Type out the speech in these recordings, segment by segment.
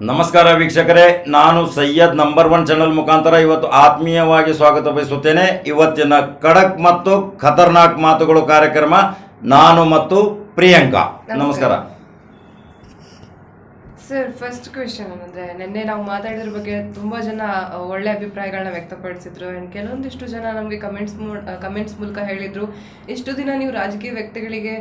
ನಮಸ್ಕಾರ ವೀಕ್ಷಕರೇ ನಾನು ಸಯ್ಯದ್ ನಂಬರ್ ಒನ್ ಚಾನಲ್ ಮುಖಾಂತರ ಇವತ್ತು ಆತ್ಮೀಯವಾಗಿ ಸ್ವಾಗತ ಬಯಸುತ್ತೇನೆ. ಇವತ್ತಿನ ಖಡಕ್ ಮತ್ತು ಖತರ್ನಾಕ್ ಮಾತುಗಳು ಕಾರ್ಯಕ್ರಮ ನಾನು ಮತ್ತು ಪ್ರಿಯಾಂಕಾ. ನಮಸ್ಕಾರ. ಸರ್ ಫಸ್ಟ್ ಕ್ವೆಶನ್ ಅಂದ್ರೆ ನಿನ್ನೆ ನಾವು ಮಾತಾಡಿದ್ರ ಬಗ್ಗೆ ತುಂಬಾ ಜನ ಒಳ್ಳೆ ಅಭಿಪ್ರಾಯಗಳನ್ನ ವ್ಯಕ್ತಪಡಿಸಿದ್ರು ಅಂಡ್ ಕೆಲವೊಂದಿಷ್ಟು ಜನ ನಮಗೆ ಕಮೆಂಟ್ಸ್ ಕಮೆಂಟ್ಸ್ ಮೂಲಕ ಹೇಳಿದ್ರು. ಇಷ್ಟು ದಿನ ನೀವು ರಾಜಕೀಯ ವ್ಯಕ್ತಿಗಳಿಗೆ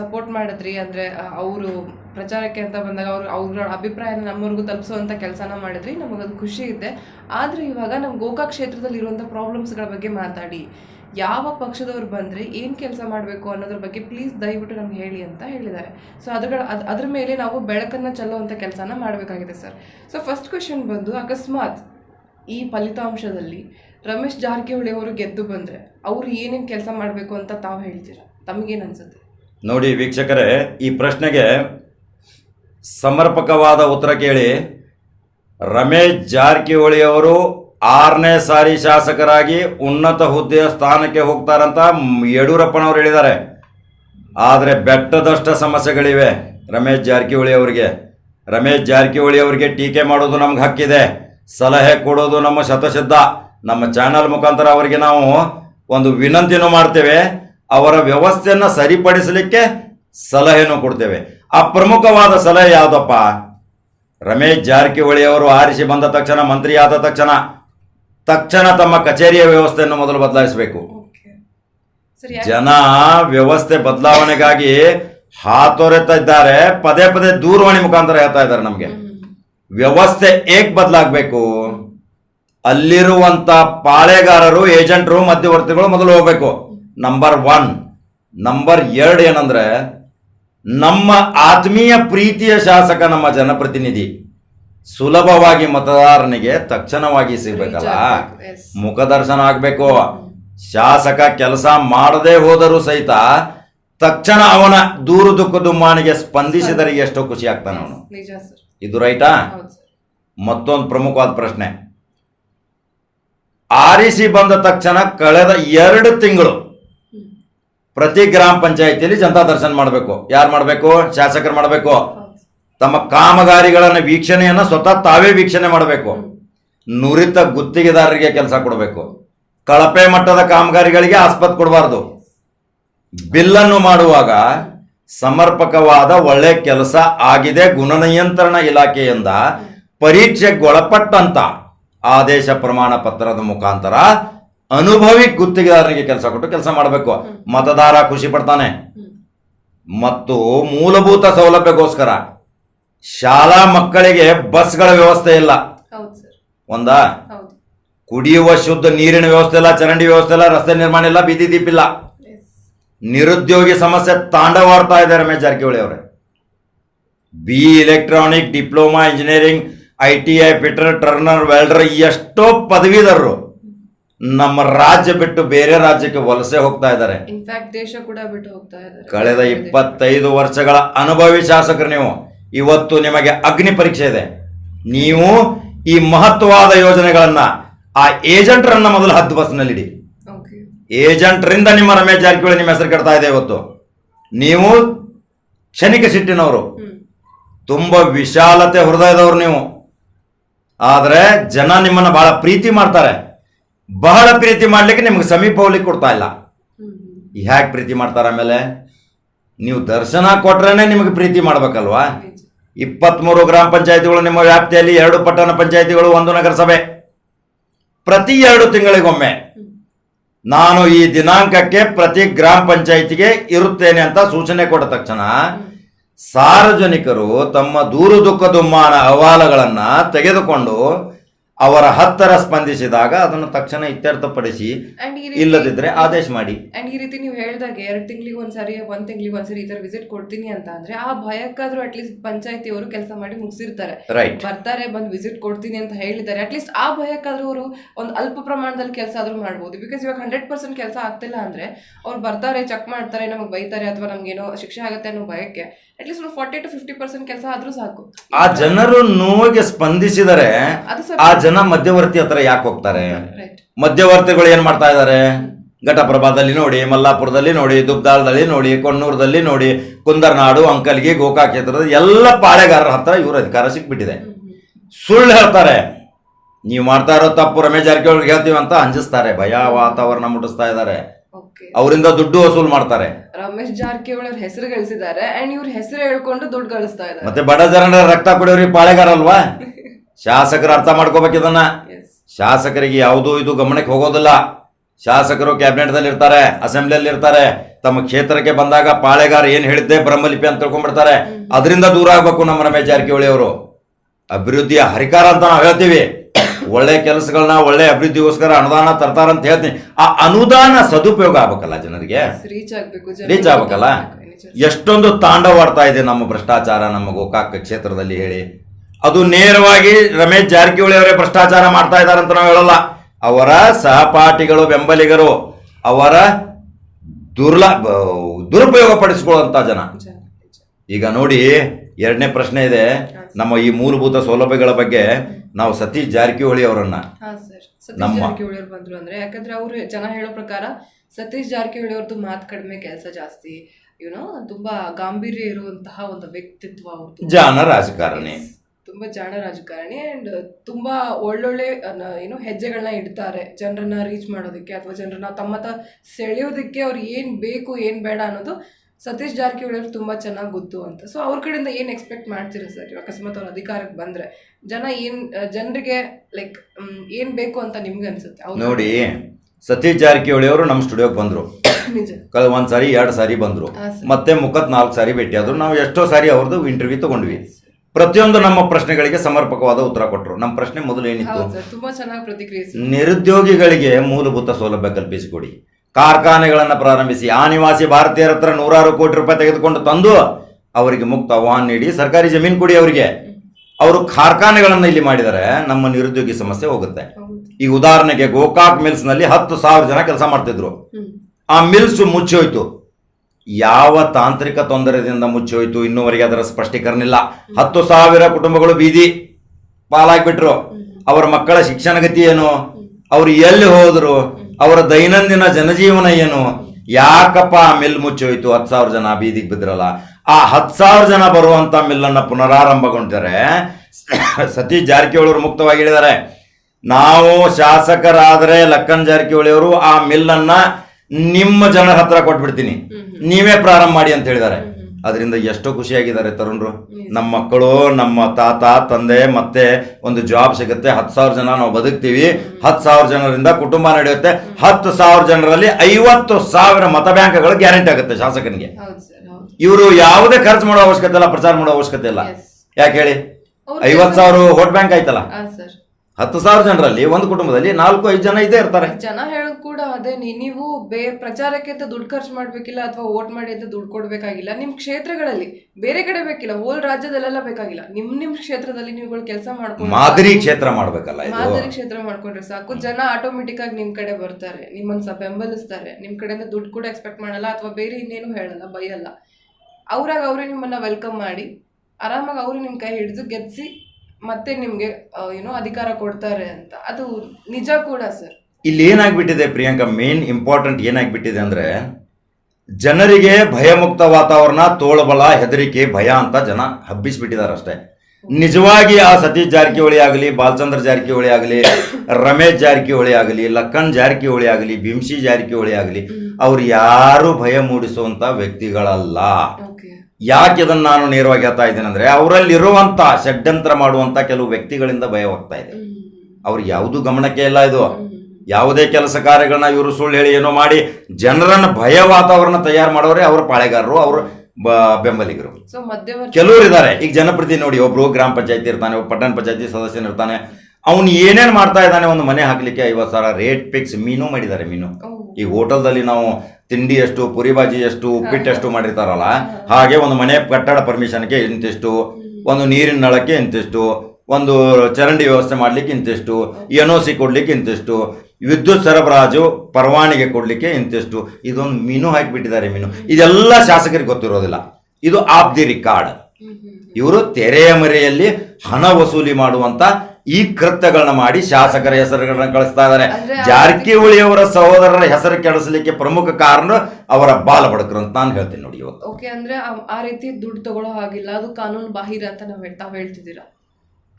ಸಪೋರ್ಟ್ ಮಾಡಿದ್ರಿ ಅಂದ್ರೆ ಅವರು ಪ್ರಚಾರಕ್ಕೆ ಅಂತ ಬಂದಾಗ ಅವರು ಅವ್ರ ಅಭಿಪ್ರಾಯನ ನಮ್ಮವ್ರಿಗೂ ತಲುಪಿಸುವಂತ ಕೆಲಸನ ಮಾಡಿದ್ರಿ ನಮಗದು ಖುಷಿ ಇದೆ ಆದ್ರೆ ಇವಾಗ ನಮ್ಮ ಗೋಕಾ ಕ್ಷೇತ್ರದಲ್ಲಿ ಇರುವಂತ ಪ್ರಾಬ್ಲಮ್ಸ್ಗಳ ಬಗ್ಗೆ ಮಾತಾಡಿ, ಯಾವ ಪಕ್ಷದವ್ರು ಬಂದ್ರೆ ಏನ್ ಕೆಲಸ ಮಾಡಬೇಕು ಅನ್ನೋದ್ರ ಬಗ್ಗೆ ಪ್ಲೀಸ್ ದಯವಿಟ್ಟು ನಮ್ಗೆ ಹೇಳಿ ಅಂತ ಹೇಳಿದ್ದಾರೆ. ಸೊ ಅದ್ರ ಅದ್- ಅದ್ರ ಮೇಲೆ ನಾವು ಬೆಳಕನ್ನ ಚೆಲ್ಲುವಂಥ ಕೆಲಸನ ಮಾಡಬೇಕಾಗಿದೆ ಸರ್. ಸೊ ಫಸ್ಟ್ ಕ್ವೆಶನ್ ಬಂದು ಅಕಸ್ಮಾತ್ ಈ ಫಲಿತಾಂಶದಲ್ಲಿ ರಮೇಶ್ ಜಾರಕಿಹೊಳಿ ಅವರು ಗೆದ್ದು ಬಂದ್ರೆ ಅವ್ರು ಏನೇನ್ ಕೆಲಸ ಮಾಡಬೇಕು ಅಂತ ತಾವು ಹೇಳ್ತೀರಾ? ತಮ್ಗೇನ್ ಅನ್ಸುತ್ತೆ? ನೋಡಿ ವೀಕ್ಷಕರೇ, ಈ ಪ್ರಶ್ನೆಗೆ ಸಮರ್ಪಕವಾದ ಉತ್ತರ ಕೇಳಿ. ರಮೇಶ್ ಜಾರಕಿಹೊಳಿ ಅವರು ಆರನೇ ಸಾರಿ ಶಾಸಕರಾಗಿ ಉನ್ನತ ಹುದ್ದೆಯ ಸ್ಥಾನಕ್ಕೆ ಹೋಗ್ತಾರಂತ ಯಡಿಯೂರಪ್ಪನವರು ಹೇಳಿದ್ದಾರೆ. ಆದರೆ ಬೆಟ್ಟದಷ್ಟ ಸಮಸ್ಯೆಗಳಿವೆ ರಮೇಶ್ ಜಾರಕಿಹೊಳಿ ಅವರಿಗೆ. ರಮೇಶ್ ಜಾರಕಿಹೊಳಿ ಅವರಿಗೆ ಟೀಕೆ ಮಾಡೋದು ನಮ್ಗೆ ಹಕ್ಕಿದೆ. ಸಲಹೆ ಕೊಡೋದು ನಮ್ಮ ಶತಸಿದ್ಧ ನಮ್ಮ ಚಾನಲ್ ಮುಖಾಂತರ ಅವರಿಗೆ ನಾವು ಒಂದು ವಿನಂತಿನೂ ಮಾಡ್ತೇವೆ. ಅವರ ವ್ಯವಸ್ಥೆಯನ್ನು ಸರಿಪಡಿಸಲಿಕ್ಕೆ ಸಲಹೆನೂ ಕೊಡ್ತೇವೆ. ಆ ಪ್ರಮುಖವಾದ ಸಲಹೆ ಯಾವುದಪ್ಪ? ರಮೇಶ್ ಜಾರಕಿಹೊಳಿ ಅವರು ಆರಿಸಿ ಬಂದ ತಕ್ಷಣ ಮಂತ್ರಿ ಆದ ತಕ್ಷಣ ತಕ್ಷಣ ತಮ್ಮ ಕಚೇರಿಯ ವ್ಯವಸ್ಥೆಯನ್ನು ಮೊದಲು ಬದಲಾಯಿಸಬೇಕು. ಜನ ವ್ಯವಸ್ಥೆ ಬದಲಾವಣೆಗಾಗಿ ಹಾತೊರೆತಾ ಇದ್ದಾರೆ ಪದೇ ಪದೇ ದೂರವಾಣಿ ಮುಖಾಂತರ ಹೇಳ್ತಾ ಇದ್ದಾರೆ ನಮಗೆ. ವ್ಯವಸ್ಥೆ ಏಕ್ ಬದಲಾಗಬೇಕು? ಅಲ್ಲಿರುವಂತ ಪಾಳೆಗಾರರು ಏಜೆಂಟರು ಮಧ್ಯವರ್ತಿಗಳು ಮೊದಲು ಹೋಗ್ಬೇಕು. Number one. ನಂಬರ್ ಎರಡು ಏನಂದ್ರೆ ನಮ್ಮ ಆತ್ಮೀಯ ಪ್ರೀತಿಯ ಶಾಸಕ ನಮ್ಮ ಜನಪ್ರತಿನಿಧಿ ಸುಲಭವಾಗಿ ಮತದಾರನಿಗೆ ತಕ್ಷಣವಾಗಿ ಸಿಗ್ಬೇಕಲ್ಲ. ಮುಖದರ್ಶನ ಆಗ್ಬೇಕು ಶಾಸಕ ಕೆಲಸ ಮಾಡದೇ ಹೋದರೂ ಸಹಿತ ತಕ್ಷಣ ಅವನ ದೂರು ದುಃಖ ದುಮ್ಮಾನಿಗೆ ಸ್ಪಂದಿಸಿದರೆ ಎಷ್ಟೋ ಖುಷಿ ಆಗ್ತಾನೆ ಅವನು. ಇದು ರೈಟಾ? ಮತ್ತೊಂದು ಪ್ರಮುಖವಾದ ಪ್ರಶ್ನೆ. ಆರಿಸಿ ಬಂದ ತಕ್ಷಣ ಕಳೆದ ಎರಡು ತಿಂಗಳು ಪ್ರತಿ ಗ್ರಾಮ ಪಂಚಾಯಿತಿಯಲ್ಲಿ ಜನತಾ ದರ್ಶನ ಮಾಡಬೇಕು. ಯಾರು ಮಾಡಬೇಕು? ಶಾಸಕರು ಮಾಡಬೇಕು. ತಮ್ಮ ಕಾಮಗಾರಿಗಳನ್ನ ವೀಕ್ಷಣೆಯನ್ನು ಸ್ವತಃ ತಾವೇ ವೀಕ್ಷಣೆ ಮಾಡಬೇಕು. ನುರಿತ ಗುತ್ತಿಗೆದಾರರಿಗೆ ಕೆಲಸ ಕೊಡಬೇಕು. ಕಳಪೆ ಮಟ್ಟದ ಕಾಮಗಾರಿಗಳಿಗೆ ಆಸ್ಪತ್ ಕೊಡಬಾರ್ದು. ಬಿಲ್ಲನ್ನು ಮಾಡುವಾಗ ಸಮರ್ಪಕವಾದ ಒಳ್ಳೆ ಕೆಲಸ ಆಗಿದೆ ಗುಣನಿಯಂತ್ರಣ ಇಲಾಖೆಯಿಂದ ಪರೀಕ್ಷೆಗೊಳಪಟ್ಟಂತ ಆದೇಶ ಪ್ರಮಾಣ ಪತ್ರದ ಮುಖಾಂತರ ಅನುಭವಿ ಗುತ್ತಿಗೆದಾರರಿಗೆ ಕೆಲಸ ಕೊಟ್ಟು ಕೆಲಸ ಮಾಡಬೇಕು. ಮತದಾರ ಖುಷಿ ಪಡ್ತಾನೆ. ಮತ್ತು ಮೂಲಭೂತ ಸೌಲಭ್ಯಗೋಸ್ಕರ ಶಾಲಾ ಮಕ್ಕಳಿಗೆ ಬಸ್ಗಳ ವ್ಯವಸ್ಥೆ ಇಲ್ಲ. ಒಂದಾ? ಕುಡಿಯುವ ಶುದ್ಧ ನೀರಿನ ವ್ಯವಸ್ಥೆ ಇಲ್ಲ ಚರಂಡಿ ವ್ಯವಸ್ಥೆ ಇಲ್ಲ ರಸ್ತೆ ನಿರ್ಮಾಣ ಇಲ್ಲ ಬೀದಿ ದೀಪ ಇಲ್ಲ. ನಿರುದ್ಯೋಗಿ ಸಮಸ್ಯೆ ತಾಂಡವಾಡ್ತಾ ಇದೆ ರಮೇಶ್ ಜಾರಕಿಹೊಳಿ ಅವರೇ B electronic diploma engineering I T I fitter turner welder ಎಷ್ಟೋ ಪದವೀಧರರು ನಮ್ಮ ರಾಜ್ಯ ಬಿಟ್ಟು ಬೇರೆ ರಾಜ್ಯಕ್ಕೆ ವಲಸೆ ಹೋಗ್ತಾ ಇದ್ದಾರೆ. ಇನ್ಫ್ಯಾಕ್ಟ್ ದೇಶ ಕೂಡ ಬಿಟ್ಟು ಹೋಗ್ತಾ ಇದ್ದಾರೆ. ಕಳೆದ ಇಪ್ಪತ್ತೈದು ವರ್ಷಗಳ ಅನುಭವಿ ಶಾಸಕರು ನೀವು. ಇವತ್ತು ನಿಮಗೆ ಅಗ್ನಿ ಪರೀಕ್ಷೆ ಇದೆ. ನೀವು ಈ ಮಹತ್ವವಾದ ಯೋಜನೆಗಳನ್ನ ಆ ಏಜೆಂಟರನ್ನ ಮೊದಲು ಹದ್ದು ಬಸ್ನಲ್ಲಿಡಿ. ಓಕೆ ಏಜೆಂಟ್ರಿಂದ ನಿಮ್ಮ ರಮೇಶ್ ಜಾರಕಿಹೊಳಿ ನಿಮ್ಮ ಹೆಸರು ಕೆಡ್ತಾ ಇದೆ ಇವತ್ತು. ನೀವು ಕ್ಷಣಿಕ ಸಿಟ್ಟಿನವರು. ತುಂಬಾ ತುಂಬ ವಿಶಾಲತೆ ಹೃದಯದವರು ನೀವು. ಆದರೆ ಜನ ನಿಮ್ಮನ್ನ ಬಹಳ ಪ್ರೀತಿ ಮಾಡ್ತಾರೆ. ಬಹಳ ಪ್ರೀತಿ ಮಾಡ್ಲಿಕ್ಕೆ ನಿಮ್ಗೆ ಸಮೀಪ ಹೋಗ್ಲಿಕ್ಕೆ ಕೊಡ್ತಾ ಇಲ್ಲ. ಹ್ಯಾಕ್ ಪ್ರೀತಿ ಮಾಡ್ತಾರ ಆಮೇಲೆ? ನೀವು ದರ್ಶನ ಕೊಟ್ರೇನೆ ನಿಮಗೆ ಪ್ರೀತಿ ಮಾಡ್ಬೇಕಲ್ವಾ? ಇಪ್ಪತ್ಮೂರು ಗ್ರಾಮ ಪಂಚಾಯತಿಗಳು ನಿಮ್ಮ ವ್ಯಾಪ್ತಿಯಲ್ಲಿ ಎರಡು ಪಟ್ಟಣ ಪಂಚಾಯತಿಗಳು ಒಂದು ನಗರಸಭೆ. ಪ್ರತಿ ಎರಡು ತಿಂಗಳಿಗೊಮ್ಮೆ ನಾನು ಈ ದಿನಾಂಕಕ್ಕೆ ಪ್ರತಿ ಗ್ರಾಮ ಪಂಚಾಯತಿಗೆ ಇರುತ್ತೇನೆ ಅಂತ ಸೂಚನೆ ಕೊಟ್ಟ ತಕ್ಷಣ ಸಾರ್ವಜನಿಕರು ತಮ್ಮ ದೂರು ದುಃಖ ದುಮ್ಮಾನ ಅಹವಾಲುಗಳನ್ನ ತೆಗೆದುಕೊಂಡು ಅವರ ಹತ್ತರ ಸ್ಪಂದಿಸಿದಾಗ ಅದನ್ನು ತಕ್ಷಣ ಇತ್ಯರ್ಥಪಡಿಸಿ ಅಂಡ್ ಇಲ್ಲದಿದ್ರೆ ಆದೇಶ ಮಾಡಿ. ಅಂಡ್ ಈ ರೀತಿ ನೀವು ಹೇಳ್ದಾಗ ಎರಡು ತಿಂಗಳಿಗೆ ಒಂದ್ಸರಿ ಒಂದ್ ತಿಂಗಳಿಗೆ ಒಂದ್ಸರಿ ಈ ತರ ವಿಸಿಟ್ ಕೊಡ್ತೀನಿ ಅಂತ ಅಂದ್ರೆ ಆ ಭಯಕ್ಕಾದ್ರೂ ಅಟ್ಲೀಸ್ಟ್ ಪಂಚಾಯತಿ ಅವರು ಕೆಲಸ ಮಾಡಿ ಮುಗಿಸಿರ್ತಾರೆ. ರೈಟ್ ಬರ್ತಾರೆ ಬಂದು ವಿಸಿಟ್ ಕೊಡ್ತೀನಿ ಅಂತ ಹೇಳಿದ್ದಾರೆ. ಅಟ್ಲೀಸ್ಟ್ ಆ ಭಯಕ್ಕಾದ್ರೂ ಅವರು ಒಂದು ಅಲ್ಪ ಪ್ರಮಾಣದಲ್ಲಿ ಕೆಲಸ ಆದ್ರೂ ಮಾಡ್ಬೋದು. ಬಿಕಾಸ್ ಇವಾಗ ಹಂಡ್ರೆಡ್ ಪರ್ಸೆಂಟ್ ಕೆಲಸ ಆಗ್ತಿಲ್ಲ ಅಂದ್ರೆ ಅವ್ರು ಬರ್ತಾರೆ ಚೆಕ್ ಮಾಡ್ತಾರೆ ನಮಗೆ ಬೈತಾರೆ ಅಥವಾ ನಮ್ಗೇನೋ ಶಿಕ್ಷೆ ಆಗುತ್ತೆ ಅನ್ನೋ ಭಯಕ್ಕೆ. ಅಟ್ಲೀಸ್ಟ್ ಒಂದು ಫಾರ್ಟಿ ಟು ಫಿಫ್ಟಿ ಪರ್ಸೆಂಟ್ ಕೆಲಸ ಆದ್ರೂ ಸಾಕು. ಆ ಜನರು ನೋವಿಗೆ ಸ್ಪಂದಿಸಿದರೆ ಅದು ಆ ಜನ ಮಧ್ಯವರ್ತಿ ಹತ್ರ ಯಾಕೆ ಹೋಗ್ತಾರೆ? ರೈಟ್ ಮಧ್ಯವರ್ತಿಗಳು ಏನ್ ಮಾಡ್ತಾ ಇದ್ದಾರೆ ಘಟಪ್ರಭಾದಲ್ಲಿ ನೋಡಿ ಮಲ್ಲಾಪುರದಲ್ಲಿ ನೋಡಿ ದುಬ್ದಾಳದಲ್ಲಿ ನೋಡಿ ಕೊಣ್ಣೂರದಲ್ಲಿ ನೋಡಿ ಕುಂದರ್ನಾಡು ಅಂಕಲ್ಗಿ ಗೋಕಾ ಕ್ಷೇತ್ರದ ಎಲ್ಲ ಪಾಳೆಗಾರರ ಹತ್ರ ಇವ್ರ ಅಧಿಕಾರ ಸಿಕ್ಬಿಟ್ಟಿದೆ. ಸುಳ್ಳು ಹೇಳ್ತಾರೆ. ನೀವು ಮಾಡ್ತಾ ಇರೋ ತಪ್ಪು ರಮೇಶ್ ಜಾರಕಿಹೊಳಿ ಹೇಳ್ತೀವಿ ಅಂತ ಅಂಜಿಸ್ತಾರೆ. ಭಯ ವಾತಾವರಣ ಮುಟ್ಟಿಸ್ತಾ ಇದ್ದಾರೆ ಅವರಿಂದ ದುಡ್ಡು ವಸೂಲ್ ಮಾಡ್ತಾರೆ. ರಮೇಶ್ ಜಾರಕಿಹೊಳಿ ಅವ್ರ ಹೆಸರು ಗಳಿಸಿದ್ದಾರೆ. ಅಂಡ್ ಇವ್ರ ಹೆಸರು ಹೇಳ್ಕೊಂಡು ದುಡ್ಡು ಗಳಿಸ್ತಾ ಇದ್ದಾರೆ. ಮತ್ತೆ ಬಡ ಜನರ ರಕ್ತ ಕುಡಿಯೋರಿಗೆ ಪಾಳೆಗಾರ ಅಲ್ವಾ ಶಾಸಕರು ಅರ್ಥ ಮಾಡ್ಕೋಬೇಕು ಇದನ್ನ. ಎಸ್ ಶಾಸಕರಿಗೆ ಯಾವುದೂ ಇದು ಗಮನಕ್ಕೆ ಹೋಗೋದಿಲ್ಲ. ಶಾಸಕರು ಕ್ಯಾಬಿನೆಟ್ದಲ್ಲಿ ಇರ್ತಾರೆ ಅಸೆಂಬ್ಲಿಯಲ್ಲಿ ಇರ್ತಾರೆ. ತಮ್ಮ ಕ್ಷೇತ್ರಕ್ಕೆ ಬಂದಾಗ ಪಾಳೆಗಾರ ಏನ್ ಹೇಳಿದ್ದೆ ಬ್ರಹ್ಮಲಿಪಿ ಅಂತ ತಿಳ್ಕೊಂಡ್ಬಿಡ್ತಾರೆ. ಅದರಿಂದ ದೂರ ಆಗ್ಬೇಕು ನಮ್ಮ ರಮೇಶ್ ಜಾರಕಿಹೊಳಿ ಅವರು. ಅಭಿವೃದ್ಧಿಯ ಹರಿಕಾರ ಅಂತ ನಾವು ಹೇಳ್ತೀವಿ. ಒಳ್ಳೆ ಕೆಲಸಗಳನ್ನ ಒಳ್ಳೆ ಅಭಿವೃದ್ಧಿಗೋಸ್ಕರ ಅನುದಾನ ತರ್ತಾರಂತ ಹೇಳ್ತೀನಿ. ಆ ಅನುದಾನ ಸದುಪಯೋಗ ಆಗ್ಬೇಕಲ್ಲ ಜನರಿಗೆ? ರೀಚ್ ಆಗ್ಬೇಕು ರೀಚ್ ಆಗ್ಬೇಕಲ್ಲ? ಎಷ್ಟೊಂದು ತಾಂಡವಾಡ್ತಾ ಇದೆ ನಮ್ಮ ಭ್ರಷ್ಟಾಚಾರ ನಮ್ಮ ಗೋಕಾಕ್ ಕ್ಷೇತ್ರದಲ್ಲಿ ಹೇಳಿ. ಅದು ನೇರವಾಗಿ ರಮೇಶ್ ಜಾರಕಿಹೊಳಿ ಅವರೇ ಭ್ರಷ್ಟಾಚಾರ ಮಾಡ್ತಾ ಇದ್ದಾರೆ ಅಂತ ನಾವು ಹೇಳಲ್ಲ. ಅವರ ಸಹಪಾಠಿಗಳು ಬೆಂಬಲಿಗರು ಅವರ ದುರ್ಲ ದುರುಪಯೋಗ ಪಡಿಸಿಕೊಳ್ಳುವಂತ ಜನ. ಈಗ ನೋಡಿ ಎರಡನೇ ಪ್ರಶ್ನೆ ಇದೆ. ನಮ್ಮ ಈ ಮೂಲಭೂತ ಸೌಲಭ್ಯಗಳ ಬಗ್ಗೆ ನಾವು ಸತೀಶ್ ಜಾರಕಿಹೊಳಿ ಅವರನ್ನ. ಹಾ ಸರ್. ಸತೀಶ್ ನಮ್ಮ- ಜಾರಕಿಹೊಳಿ ಅವ್ರು ಬಂದ್ರು ಅಂದ್ರೆ ಯಾಕಂದ್ರೆ ಅವ್ರು ಜನ ಹೇಳೋ ಪ್ರಕಾರ ಸತೀಶ್ ಜಾರಕಿಹೊಳಿ ಅವ್ರದ್ದು ಮಾತು ಕಡಿಮೆ ಕೆಲಸ ಜಾಸ್ತಿ ಯುನೋ ತುಂಬಾ ಗಾಂಭೀರ್ಯ ಇರುವಂತಹ ಒಂದು ವ್ಯಕ್ತಿತ್ವ ಅವ್ರದ್ದು ಜಾಣ ರಾಜಕಾರಣಿ. ತುಂಬಾ ಜಾಣ ರಾಜಕಾರಣಿ ಅಂಡ್ ತುಂಬಾ ಒಳ್ಳೊಳ್ಳೆ ಏನು ಹೆಜ್ಜೆಗಳನ್ನ ಇಡ್ತಾರೆ. ಜನರನ್ನ ರೀಚ್ ಮಾಡೋದಕ್ಕೆ ಅಥವಾ ಜನರನ್ನ ತಮ್ಮ ತ ಸೆಳೆಯೋದಕ್ಕೆ ಅವ್ರು ಏನ್ ಬೇಕು ಏನ್ ಬೇಡ ಅನ್ನೋದು ಸತೀಶ್ ಜಾರಕಿಹೊಳಿ ಅವ್ರು ತುಂಬಾ ಚೆನ್ನಾಗಿ ಗೊತ್ತು ಅಂತ. ಸೊ ಅವ್ರ ಕಡೆಯಿಂದ ಏನ್ ಎಕ್ಸ್ಪೆಕ್ಟ್ ಮಾಡ್ತೀರಾ ಸರ್ ಅಕಸ್ಮಾತ್ ಅವ್ರ ಅಧಿಕಾರಕ್ಕೆ ಬಂದ್ರೆ ಜನ ಏನ್ ಜನರಿಗೆ ಲೈಕ್ ಏನ್ ಬೇಕು ಅಂತ ನಿಮ್ಗೆ ಅನ್ಸುತ್ತೆ? ಅವ್ರು ನೋಡಿ ಸತೀಶ್ ಜಾರಕಿಹೊಳಿ ಅವರು ನಮ್ಮ ಸ್ಟುಡಿಯೋಗೆ ಬಂದ್ರು. ನಿಜ. ಕಳೆದ ಒಂದ್ ಸಾರಿ ಎರಡು ಸಾರಿ ಬಂದ್ರು. ಮತ್ತೆ ಮುಖತ್ ನಾಲ್ಕು ಸಾರಿ ಭೇಟಿ ಆದ್ರು. ನಾವು ಎಷ್ಟೋ ಸಾರಿ ಅವ್ರದ್ದು ಇಂಟರ್ವ್ಯೂ ತಗೊಂಡ್ವಿ. ಪ್ರತಿಯೊಂದು ನಮ್ಮ ಪ್ರಶ್ನೆಗಳಿಗೆ ಸಮರ್ಪಕವಾದ ಉತ್ತರ ಕೊಟ್ಟರು ನಮ್ಮ ಪ್ರಶ್ನೆ ಮೊದಲು ಏನಿತ್ತು? ಹೌದು ಸರ್ ತುಂಬಾ ಚೆನ್ನಾಗಿ ಪ್ರತಿಕ್ರಿಯಿಸಿ ನಿರುದ್ಯೋಗಿಗಳಿಗೆ ಮೂಲಭೂತ ಸೌಲಭ್ಯ ಕಲ್ಪಿಸಿಕೊಡಿ. ಕಾರ್ಖಾನೆಗಳನ್ನು ಪ್ರಾರಂಭಿಸಿ ಆ ನಿವಾಸಿ ಭಾರತೀಯರ ಹತ್ರ ನೂರಾರು ಕೋಟಿ ರೂಪಾಯಿ ತೆಗೆದುಕೊಂಡು ತಂದು ಅವರಿಗೆ ಮುಕ್ತ ಆಹ್ವಾನ ನೀಡಿ ಸರ್ಕಾರಿ ಜಮೀನು ಕೊಡಿ ಅವರಿಗೆ. ಅವರು ಕಾರ್ಖಾನೆಗಳನ್ನು ಇಲ್ಲಿ ಮಾಡಿದರೆ ನಮ್ಮ ನಿರುದ್ಯೋಗಿ ಸಮಸ್ಯೆ ಹೋಗುತ್ತೆ. ಈ ಉದಾಹರಣೆಗೆ ಗೋಕಾಕ್ ಮಿಲ್ಸ್ನಲ್ಲಿ ಹತ್ತು ಸಾವಿರ ಜನ ಕೆಲಸ ಮಾಡ್ತಿದ್ರು. ಆ ಮಿಲ್ಸ್ ಮುಚ್ಚೋಯ್ತು ಯಾವ ತಾಂತ್ರಿಕ ತೊಂದರೆದಿಂದ ಮುಚ್ಚಿ ಹೋಯ್ತು ಇನ್ನೂವರೆಗೆ ಅದರ ಸ್ಪಷ್ಟೀಕರಣ ಇಲ್ಲ. ಹತ್ತು ಸಾವಿರ ಕುಟುಂಬಗಳು ಬೀದಿ ಪಾಲಾಗ್ಬಿಟ್ರು. ಅವರ ಮಕ್ಕಳ ಶಿಕ್ಷಣ ಗತಿ ಏನು? ಅವರು ಎಲ್ಲಿ ಹೋದ್ರು? ಅವರ ದೈನಂದಿನ ಜನಜೀವನ ಏನು? ಯಾಕಪ್ಪ ಆ ಮಿಲ್ ಮುಚ್ಚೋಯ್ತು? ಹತ್ತು ಸಾವಿರ ಜನ ಬೀದಿಗೆ ಬಿದ್ರಲ್ಲ. ಆ ಹತ್ತು ಸಾವಿರ ಜನ ಬರುವಂತ ಮಿಲ್ಲನ್ನು ಪುನರಾರಂಭಗೊಂಡರೆ ಸತೀಶ್ ಜಾರಕಿಹೊಳಿ ಅವರು ಮುಕ್ತವಾಗಿ ಹೇಳಿದ್ದಾರೆ. ನಾವು ಶಾಸಕರಾದರೆ ಲಕ್ಕನ್ ಜಾರಕಿಹೊಳಿ ಅವರು ಆ ಮಿಲ್ಲನ್ನ ನಿಮ್ಮ ಜನರ ಹತ್ರ ಕೊಟ್ಬಿಡ್ತೀನಿ. ನೀವೇ ಪ್ರಾರಂಭ ಮಾಡಿ ಅಂತ ಹೇಳಿದ್ದಾರೆ. ಅದರಿಂದ ಎಷ್ಟೋ ಖುಷಿಯಾಗಿದ್ದಾರೆ ತರುಣರು. ನಮ್ಮ ಮಕ್ಕಳು ನಮ್ಮ ತಾತ ತಂದೆ ಮತ್ತೆ ಒಂದು ಜಾಬ್ ಸಿಗುತ್ತೆ. ಹತ್ತು ಸಾವಿರ ಜನ ನಾವು ಬದುಕ್ತೀವಿ. ಹತ್ತು ಸಾವಿರ ಜನರಿಂದ ಕುಟುಂಬ ನಡೆಯುತ್ತೆ. ಹತ್ತು ಸಾವಿರ ಜನರಲ್ಲಿ ಐವತ್ತು ಸಾವಿರ ಮತ ಬ್ಯಾಂಕ್ಗಳು ಗ್ಯಾರಂಟಿ ಆಗುತ್ತೆ ಶಾಸಕನಿಗೆ. ಇವರು ಯಾವುದೇ ಖರ್ಚು ಮಾಡೋ ಅವಶ್ಯಕತೆ ಇಲ್ಲ ಪ್ರಚಾರ ಮಾಡೋ ಅವಶ್ಯಕತೆ ಇಲ್ಲ. ಯಾಕೆ ಹೇಳಿ? ಐವತ್ತು ಸಾವಿರ ವೋಟ್ ಬ್ಯಾಂಕ್ ಆಯ್ತಲ್ಲ? ಹತ್ತು ಸಾವಿರ ಜನರಲ್ಲಿ ಒಂದು ಕುಟುಂಬದಲ್ಲಿ ನಾಲ್ಕು ಐದು ಜನ ಇದ್ದೇ ಇರ್ತಾರೆ. ಜನ ಹೇಳೋದು ಕೂಡ ಅದೇ ನೀ- ನೀವು ಬೇ ಪ್ರಚಾರಕ್ಕೆ ಅಂತ ದುಡ್ಡು ಖರ್ಚು ಮಾಡ್ಬೇಕಿಲ್ಲ ಅಥವಾ ವೋಟ್ ಮಾಡಿ ಅಂತ ದುಡ್ಡು ಕೊಡ್ಬೇಕಾಗಿಲ್ಲ ನಿಮ್ ಕ್ಷೇತ್ರಗಳಲ್ಲಿ ಬೇರೆ ಕಡೆ ಬೇಕಿಲ್ಲ ಹೋಲ್ ರಾಜ್ಯದಲ್ಲೆಲ್ಲ ಬೇಕಾಗಿಲ್ಲ. ನಿಮ್ ನಿಮ್ ಕ್ಷೇತ್ರದಲ್ಲಿ ನೀವುಗಳು ಕೆಲಸ ಮಾಡ್ಕೊಂಡು ಮಾದರಿ ಕ್ಷೇತ್ರ ಮಾಡ್ಬೇಕಲ್ಲ ಇದು? ಮಾದರಿ ಕ್ಷೇತ್ರ ಮಾಡ್ಕೊಂಡ್ರೆ ಸಾಕು. ಜನ ಆಟೋಮೆಟಿಕ್ ಆಗಿ ನಿಮ್ ಕಡೆ ಬರ್ತಾರೆ ನಿಮ್ಮನ್ನ ಬೆಂಬಲಿಸ್ತಾರೆ. ನಿಮ್ ಕಡೆಯಿಂದ ದುಡ್ಡು ಕೂಡ ಎಕ್ಸ್ಪೆಕ್ಟ್ ಮಾಡಲ್ಲ ಅಥವಾ ಬೇರೆ ಇನ್ನೇನು ಹೇಳಲ್ಲ ಬೈಯಲ್ಲ. ಅವ್ರಾಗ ಅವ್ರಿಗೆ ನಿಮ್ಮನ್ನ ವೆಲ್ಕಮ್ ಮಾಡಿ ಆರಾಮಾಗಿ ಅವರು ನಿಮ್ ಕೈ ಹಿಡಿದು ಗೆದ್ಸಿ ಮತ್ತೆ ನಿಮ್ಗೆ ಏನೋ ಅಧಿಕಾರ ಕೊಡ್ತಾರೆ ಅಂತ. ಅದು ನಿಜ ಕೂಡ ಸರ್. ಇಲ್ಲಿ ಏನಾಗ್ಬಿಟ್ಟಿದೆ ಪ್ರಿಯಾಂಕಾ? ಮೇನ್ ಇಂಪಾರ್ಟೆಂಟ್ ಏನಾಗ್ಬಿಟ್ಟಿದೆ ಅಂದ್ರೆ ಜನರಿಗೆ ಭಯಮುಕ್ತ ವಾತಾವರಣ ತೋಳಬಲ ಹೆದರಿಕೆ ಭಯ ಅಂತ ಜನ ಹಬ್ಬಿಸಿಬಿಟ್ಟಿದ್ದಾರೆ ಅಷ್ಟೇ. ನಿಜವಾಗಿ ಆ ಸತೀಶ್ ಜಾರಕಿಹೊಳಿ ಆಗಲಿ ಬಾಲಚಂದ್ರ ಜಾರಕಿಹೊಳಿ ಆಗಲಿ ರಮೇಶ್ ಜಾರಕಿಹೊಳಿ ಆಗಲಿ ಲಕ್ಕನ್ ಜಾರಕಿಹೊಳಿ ಆಗಲಿ ಭೀಮ್ಸಿ ಜಾರಕಿಹೊಳಿ ಆಗಲಿ ಅವ್ರು ಯಾರು ಭಯ ಮೂಡಿಸುವಂತ ವ್ಯಕ್ತಿಗಳಲ್ಲ. ಯಾಕೆ ಇದನ್ನು ನಾನು ನೇರವಾಗಿ ಹೇಳ್ತಾ ಇದ್ದೇನೆ ಅಂದ್ರೆ ಅವರಲ್ಲಿರುವಂತ ಷಡ್ಯಂತ್ರ ಮಾಡುವಂತ ಕೆಲವು ವ್ಯಕ್ತಿಗಳಿಂದ ಭಯವಾಗ್ತಾ ಇದೆ. ಅವ್ರು ಯಾವುದು ಗಮನಕ್ಕೆ ಇಲ್ಲ ಇದು. ಯಾವುದೇ ಕೆಲಸ ಕಾರ್ಯಗಳನ್ನ ಇವರು ಸುಳ್ಳು ಹೇಳಿ ಏನೋ ಮಾಡಿ ಜನರನ್ನ ಭಯ ವಾತಾವರಣ ತಯಾರು ಮಾಡೋರೆ ಅವರ ಪಾಳೆಗಾರರು ಅವ್ರ ಬೆಂಬಲಿಗರು. ಕೆಲವರು ಇದ್ದಾರೆ. ಈಗ ಜನಪ್ರತಿ ನೋಡಿ ಒಬ್ರು ಗ್ರಾಮ ಪಂಚಾಯತಿ ಇರ್ತಾನೆ ಒಬ್ಬ ಪಟ್ಟಣ ಪಂಚಾಯತಿ ಸದಸ್ಯನಿರ್ತಾನೆ ಅವನು ಏನೇನು ಮಾಡ್ತಾ ಇದ್ದಾನೆ ಒಂದು ಮನೆ ಹಾಕ್ಲಿಕ್ಕೆ ಐವತ್ತು ಸಾವಿರ ರೇಟ್ ಫಿಕ್ಸ್ ಮೀನು ಮಾಡಿದ್ದಾರೆ ಮೀನು. ಈ ಹೋಟೆಲ್ದಲ್ಲಿ ನಾವು ತಿಂಡಿ ಎಷ್ಟು ಪುರಿ ಬಾಜಿ ಎಷ್ಟು ಉಪ್ಪಿಟ್ಟು ಎಷ್ಟು ಮಾಡಿರ್ತಾರಲ್ಲ ಹಾಗೆ ಒಂದು ಮನೆ ಕಟ್ಟಡ ಪರ್ಮಿಷನ್ಗೆ ಇಂತಿಷ್ಟು ಒಂದು ನೀರಿನ ನಳಕ್ಕೆ ಇಂತಿಷ್ಟು ಒಂದು ಚರಂಡಿ ವ್ಯವಸ್ಥೆ ಮಾಡ್ಲಿಕ್ಕೆ ಇಂತಿಷ್ಟು ಎನ್ ಒ ಸಿ ಕೊಡ್ಲಿಕ್ಕೆ ಇಂತಿಷ್ಟು ವಿದ್ಯುತ್ ಸರಬರಾಜು ಪರವಾನಿಗೆ ಕೊಡ್ಲಿಕ್ಕೆ ಇಂತಿಷ್ಟು ಇದೊಂದು ಮೀನು ಹಾಕಿಬಿಟ್ಟಿದ್ದಾರೆ ಮೀನು. ಇದೆಲ್ಲ ಶಾಸಕರಿಗೆ ಗೊತ್ತಿರೋದಿಲ್ಲ. ಇದು ಆಫ್ ದಿ ರಿಕಾರ್ಡ್. ಇವರು ತೆರೆಯ ಮರೆಯಲ್ಲಿ ಹಣ ವಸೂಲಿ ಮಾಡುವಂತ ಈ ಕೃತ್ಯಗಳನ್ನ ಮಾಡಿ ಶಾಸಕರ ಹೆಸರುಗಳನ್ನ ಕಳಿಸ್ತಾ ಇದ್ದಾರೆ. ಜಾರಕಿಹೊಳಿ ಅವರ ಸಹೋದರರ ಹೆಸರು ಕೆಡಿಸಲಿಕ್ಕೆ ಪ್ರಮುಖ ಕಾರಣ ಅವರ ಬಾಲ ಬಡಕರು ಅಂತ ನಾನು ಹೇಳ್ತೀನಿ ನೋಡಿ ಇವತ್ತು. ಓಕೆ ಅಂದ್ರೆ ಆ- ರೀತಿ ದುಡ್ಡು ತಗೊಳ್ಳೋ ಹಾಗಿಲ್ಲ. ಅದು ಕಾನೂನು ಬಾಹಿರ ಅಂತ ನಾವು ಹೇಳ್ತಾ ಹೇಳ್ತಿದ್ದೀರಾ?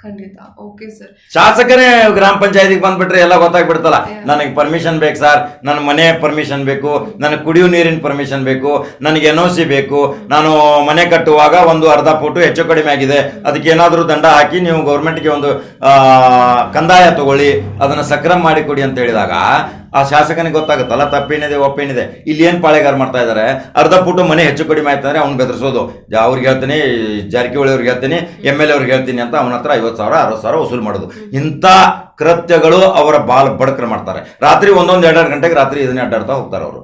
ಖಂಡಿತ. ಓಕೆ ಸರ್ ಶಾಸಕರೇ ಗ್ರಾಮ ಪಂಚಾಯತಿಗೆ ಬಂದ್ಬಿಟ್ರೆ ಎಲ್ಲ ಗೊತ್ತಾಗ್ಬಿಡ್ತಲ್ಲ. ನನಗೆ ಪರ್ಮಿಷನ್ ಬೇಕು ಸರ್ ನನ್ನ ಮನೆ ಪರ್ಮಿಷನ್ ಬೇಕು ನನಗೆ ಕುಡಿಯೋ ನೀರಿನ ಪರ್ಮಿಷನ್ ಬೇಕು ನನಗೆ ಎನ್ ಒ ಸಿ ಬೇಕು. ನಾನು ಮನೆ ಕಟ್ಟುವಾಗ ಒಂದು ಅರ್ಧ ಫೋಟು ಹೆಚ್ಚು ಕಡಿಮೆ ಆಗಿದೆ. ಅದಕ್ಕೆ ಏನಾದರೂ ದಂಡ ಹಾಕಿ ನೀವು ಗೌರ್ಮೆಂಟ್ಗೆ ಒಂದು ಕಂದಾಯ ತಗೊಳ್ಳಿ ಅದನ್ನು ಸಕ್ರಮ ಮಾಡಿ ಕೊಡಿ ಅಂತ ಹೇಳಿದಾಗ ಆ ಶಾಸಕನಿಗೆ ಗೊತ್ತಾಗುತ್ತಲ್ಲ ತಪ್ಪೇನಿದೆ ಒಪ್ಪೇನಿದೆ ಇಲ್ಲಿ ಏನು ಪಾಳೆಗಾರ ಮಾಡ್ತಾ ಇದ್ದಾರೆ ಅರ್ಧ ಪುಟ್ಟು ಮನೆ ಹೆಚ್ಚು ಕಡಿಮೆ ಆಯ್ತು ಅಂದರೆ ಅವ್ನು ಬೆದರಿಸೋದು. ಅವ್ರಿಗೆ ಹೇಳ್ತೀನಿ ಜಾರಕಿಹೊಳಿ ಅವ್ರಿಗೆ ಹೇಳ್ತೀನಿ ಎಂ ಎಲ್ ಎ ಅವ್ರಿಗೆ ಹೇಳ್ತೀನಿ ಅಂತ ಅವನ ಹತ್ರ ಐವತ್ತು ಸಾವಿರ ಅರವತ್ತು ಸಾವಿರ ವಸೂಲು ಮಾಡೋದು. ಇಂಥ ಕೃತ್ಯಗಳು ಅವರ ಬಾಲ್ ಬಡಕ್ರ ಮಾಡ್ತಾರೆ. ರಾತ್ರಿ ಒಂದೊಂದು ಎರಡೆರಡು ಗಂಟೆಗೆ ರಾತ್ರಿ ಇದನ್ನೇ ಅಡ್ಡಾಡ್ತಾ ಹೋಗ್ತಾರೆ ಅವರು.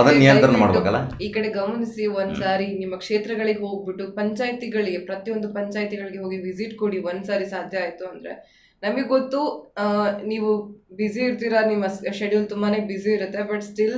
ಅದನ್ನ ನಿಯಂತ್ರಣ ಮಾಡ್ಬೇಕಲ್ಲ? ಈ ಕಡೆ ಗಮನಿಸಿ ಒಂದ್ಸಾರಿ ನಿಮ್ಮ ಕ್ಷೇತ್ರಗಳಿಗೆ ಹೋಗ್ಬಿಟ್ಟು ಪಂಚಾಯತಿಗಳಿಗೆ ಪ್ರತಿಯೊಂದು ಪಂಚಾಯತಿಗಳಿಗೆ ಹೋಗಿ ವಿಸಿಟ್ ಕೊಡಿ ಒಂದ್ಸಾರಿ ಸಾಧ್ಯ ಆಯ್ತು ಅಂದ್ರೆ. ನಮಗೆ ಗೊತ್ತು ನೀವು ಬ್ಯುಸಿ ಇರ್ತೀರಾ ನಿಮ್ಮ ಶೆಡ್ಯೂಲ್ ತುಂಬಾನೇ ಬ್ಯುಸಿ ಇರುತ್ತೆ ಬಟ್ ಸ್ಟಿಲ್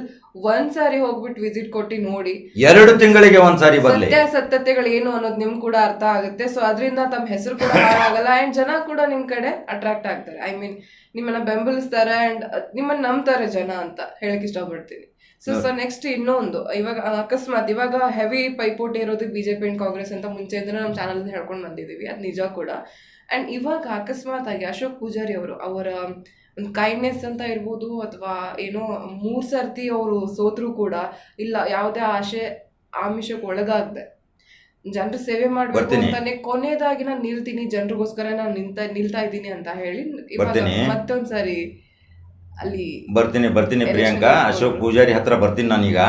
ಒಂದ್ಸಾರಿ ಹೋಗ್ಬಿಟ್ಟು ವಿಸಿಟ್ ಕೊಟ್ಟು ನೋಡಿ. ಎರಡು ತಿಂಗಳಿಗೆ ಒಂದ್ಸಾರಿ ಸತ್ಯ ಸತ್ಯತೆಗಳು ಏನು ಅನ್ನೋದು ನಿಮ್ ಕೂಡ ಅರ್ಥ ಆಗುತ್ತೆ. ಸೊ ಅದರಿಂದ ತಮ್ಮ ಹೆಸರು ಕೂಡ ಆಗಲ್ಲ ಅಂಡ್ ಜನ ಕೂಡ ನಿಮ್ ಕಡೆ ಅಟ್ರಾಕ್ಟ್ ಆಗ್ತಾರೆ. ಐ ಮೀನ್ ನಿಮ್ಮನ್ನ ಬೆಂಬಲಿಸ್ತಾರೆ ಅಂಡ್ ನಿಮ್ಮನ್ನ ನಂಬ್ತಾರೆ ಜನ ಅಂತ ಹೇಳಕ್ ಇಷ್ಟಪಡ್ತೀನಿ. ಸೊ ಸೊ ನೆಕ್ಸ್ಟ್ ಇನ್ನೊಂದು. ಇವಾಗ ಅಕಸ್ಮಾತ್ ಇವಾಗ ಹೆವಿ ಪೈಪೋಟಿ ಇರೋದು ಬಿಜೆಪಿ ಅಂಡ್ ಕಾಂಗ್ರೆಸ್ ಅಂತ ಮುಂಚೆಯಿಂದ ನಮ್ಮ ಚಾನಲ್ ಹೇಳ್ಕೊಂಡು ಬಂದಿದೀವಿ ಅದು ನಿಜ ಕೂಡ. ಅಂಡ್ ಇವಾಗ ಅಕಸ್ಮಾತ್ ಆಗಿ ಅಶೋಕ್ ಪೂಜಾರಿ ಅವರು ಅವರ ಒಂದು ಕೈಂಡ್ನೆಸ್ ಅಂತ ಇರ್ಬೋದು ಅಥವಾ ಏನೋ ಮೂರು ಸರ್ತಿ ಅವರು ಸೋತ್ರು ಕೂಡ ಇಲ್ಲ ಯಾವುದೇ ಆಶೆ ಆಮಿಷಕ್ಕೆ ಒಳಗಾಗದೆ ಜನರು ಸೇವೆ ಮಾಡಬೇಕು. ಅಂತಾನೆ ಕೊನೆಯದಾಗಿ ನಾನು ನಿಲ್ತೀನಿ ಜನರಿಗೋಸ್ಕರ ನಾನು ನಿಂತ ನಿಲ್ತಾ ಇದ್ದೀನಿ ಅಂತ ಹೇಳಿ. ಮತ್ತೊಂದ್ಸರಿ ಅಲ್ಲಿ ಬರ್ತೀನಿ ಬರ್ತೀನಿ ಪ್ರಿಯಾಂಕಾ ಅಶೋಕ್ ಪೂಜಾರಿ ಹತ್ರ ಬರ್ತೀನಿ ನಾನೀಗ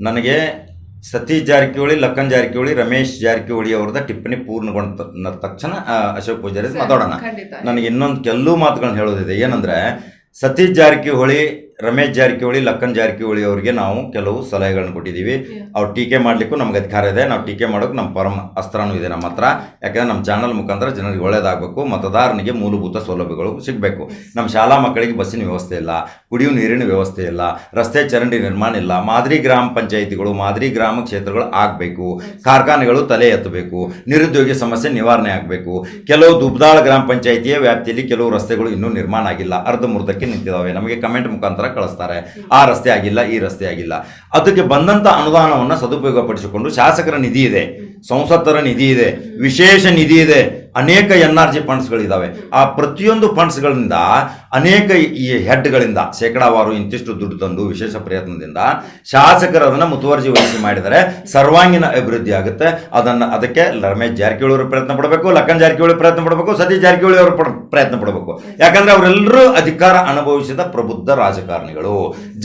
ನನಗೆ ಸತೀಶ್ ಜಾರಕಿಹೊಳಿ ಲಕ್ಕನ್ ಜಾರಕಿಹೊಳಿ ರಮೇಶ್ ಜಾರಕಿಹೊಳಿ ಅವರದ ಟಿಪ್ಪಣಿ ಪೂರ್ಣಗೊಂಡ ತಕ್ಷಣ ಅಶೋಕ್ ಪೂಜಾರಿ ಮಾತಾಡೋಣ. ನನಗೆ ಇನ್ನೊಂದು ಕೆಲವು ಮಾತುಗಳನ್ನ ಹೇಳೋದಿದೆ. ಏನಂದ್ರೆ ಸತೀಶ್ ಜಾರಕಿಹೊಳಿ ರಮೇಶ್ ಜಾರಕಿಹೊಳಿ ಲಕ್ಕನ್ ಜಾರಕಿಹೊಳಿ ಅವರಿಗೆ ನಾವು ಕೆಲವು ಸಲಹೆಗಳನ್ನ ಕೊಟ್ಟಿದ್ದೀವಿ. ಅವ್ರು ಟೀಕೆ ಮಾಡಲಿಕ್ಕೂ ನಮ್ಗೆ ಅಧಿಕಾರ ಇದೆ. ನಾವು ಟೀಕೆ ಮಾಡೋಕೆ ನಮ್ಮ ಪರಮ ಅಸ್ತ್ರನೂ ಇದೆ ನಮ್ಮ ಹತ್ರ. ಯಾಕಂದ್ರೆ ನಮ್ಮ ಚಾನಲ್ ಮುಖಾಂತರ ಜನರಿಗೆ ಒಳ್ಳೇದಾಗಬೇಕು. ಮತದಾರನಿಗೆ ಮೂಲಭೂತ ಸೌಲಭ್ಯಗಳು ಸಿಗಬೇಕು. ನಮ್ಮ ಶಾಲಾ ಮಕ್ಕಳಿಗೆ ಬಸ್ಸಿನ ವ್ಯವಸ್ಥೆ ಇಲ್ಲ. ಕುಡಿಯುವ ನೀರಿನ ವ್ಯವಸ್ಥೆ ಇಲ್ಲ, ರಸ್ತೆ ಚರಂಡಿ ನಿರ್ಮಾಣ ಇಲ್ಲ, ಮಾದರಿ ಗ್ರಾಮ ಪಂಚಾಯಿತಿಗಳು, ಮಾದರಿ ಗ್ರಾಮ ಕ್ಷೇತ್ರಗಳು ಆಗಬೇಕು, ಕಾರ್ಖಾನೆಗಳು ತಲೆ ಎತ್ತಬೇಕು, ನಿರುದ್ಯೋಗಿ ಸಮಸ್ಯೆ ನಿವಾರಣೆ ಆಗಬೇಕು. ಕೆಲವು ದುಬ್ದಾಳ ಗ್ರಾಮ ಪಂಚಾಯಿತಿಯ ವ್ಯಾಪ್ತಿಯಲ್ಲಿ ಕೆಲವು ರಸ್ತೆಗಳು ಇನ್ನೂ ನಿರ್ಮಾಣ ಆಗಿಲ್ಲ. ಅರ್ಧ ಮುರ್ಧಕ್ಕೆ ನಿಂತಿದ್ದಾವೆ ನಮಗೆ ಕಮೆಂಟ್ ಮುಖಾಂತರ ಕಳಿಸ್ತಾರೆ. ಆ ರಸ್ತೆ ಆಗಿಲ್ಲ, ಈ ರಸ್ತೆ ಆಗಿಲ್ಲ. ಅದಕ್ಕೆ ಬಂದಂಥ ಅನುದಾನವನ್ನು ಸದುಪಯೋಗಪಡಿಸಿಕೊಂಡು ಶಾಸಕರ ನಿಧಿ ಇದೆ, ಸಂಸತ್ತರ ನಿಧಿ ಇದೆ, ವಿಶೇಷ ನಿಧಿ ಇದೆ. ಅನೇಕ ಎನ್ ಆರ್ ಜಿ ಫಂಡ್ಸ್ಗಳಿದ್ದಾವೆ ಆ ಪ್ರತಿಯೊಂದು ಫಂಡ್ಸ್ಗಳಿಂದ ಅನೇಕ ಈ ಹೆಡ್ಗಳಿಂದ ಶೇಕಡಾವಾರು ಇಂತಿಷ್ಟು ದುಡ್ಡು ತಂದು ವಿಶೇಷ ಪ್ರಯತ್ನದಿಂದ ಶಾಸಕರು ಅದನ್ನು ಮುತುವರ್ಜಿ ವಹಿಸಿ ಮಾಡಿದರೆ ಸರ್ವಾಂಗೀಣ ಅಭಿವೃದ್ಧಿ ಆಗುತ್ತೆ. ಅದನ್ನು ಅದಕ್ಕೆ ರಮೇಶ್ ಜಾರಕಿಹೊಳಿ ಅವರು ಪ್ರಯತ್ನ ಪಡಬೇಕು ಲಕ್ಕನ್ ಜಾರಕಿಹೊಳಿ ಪ್ರಯತ್ನ ಪಡಬೇಕು ಸತೀಶ್ ಜಾರಕಿಹೊಳಿ ಅವರು ಪ್ರಯತ್ನ ಪಡಬೇಕು. ಯಾಕಂದ್ರೆ ಅವರೆಲ್ಲರೂ ಅಧಿಕಾರ ಅನುಭವಿಸಿದ ಪ್ರಬುದ್ಧ ರಾಜಕಾರಣಿಗಳು.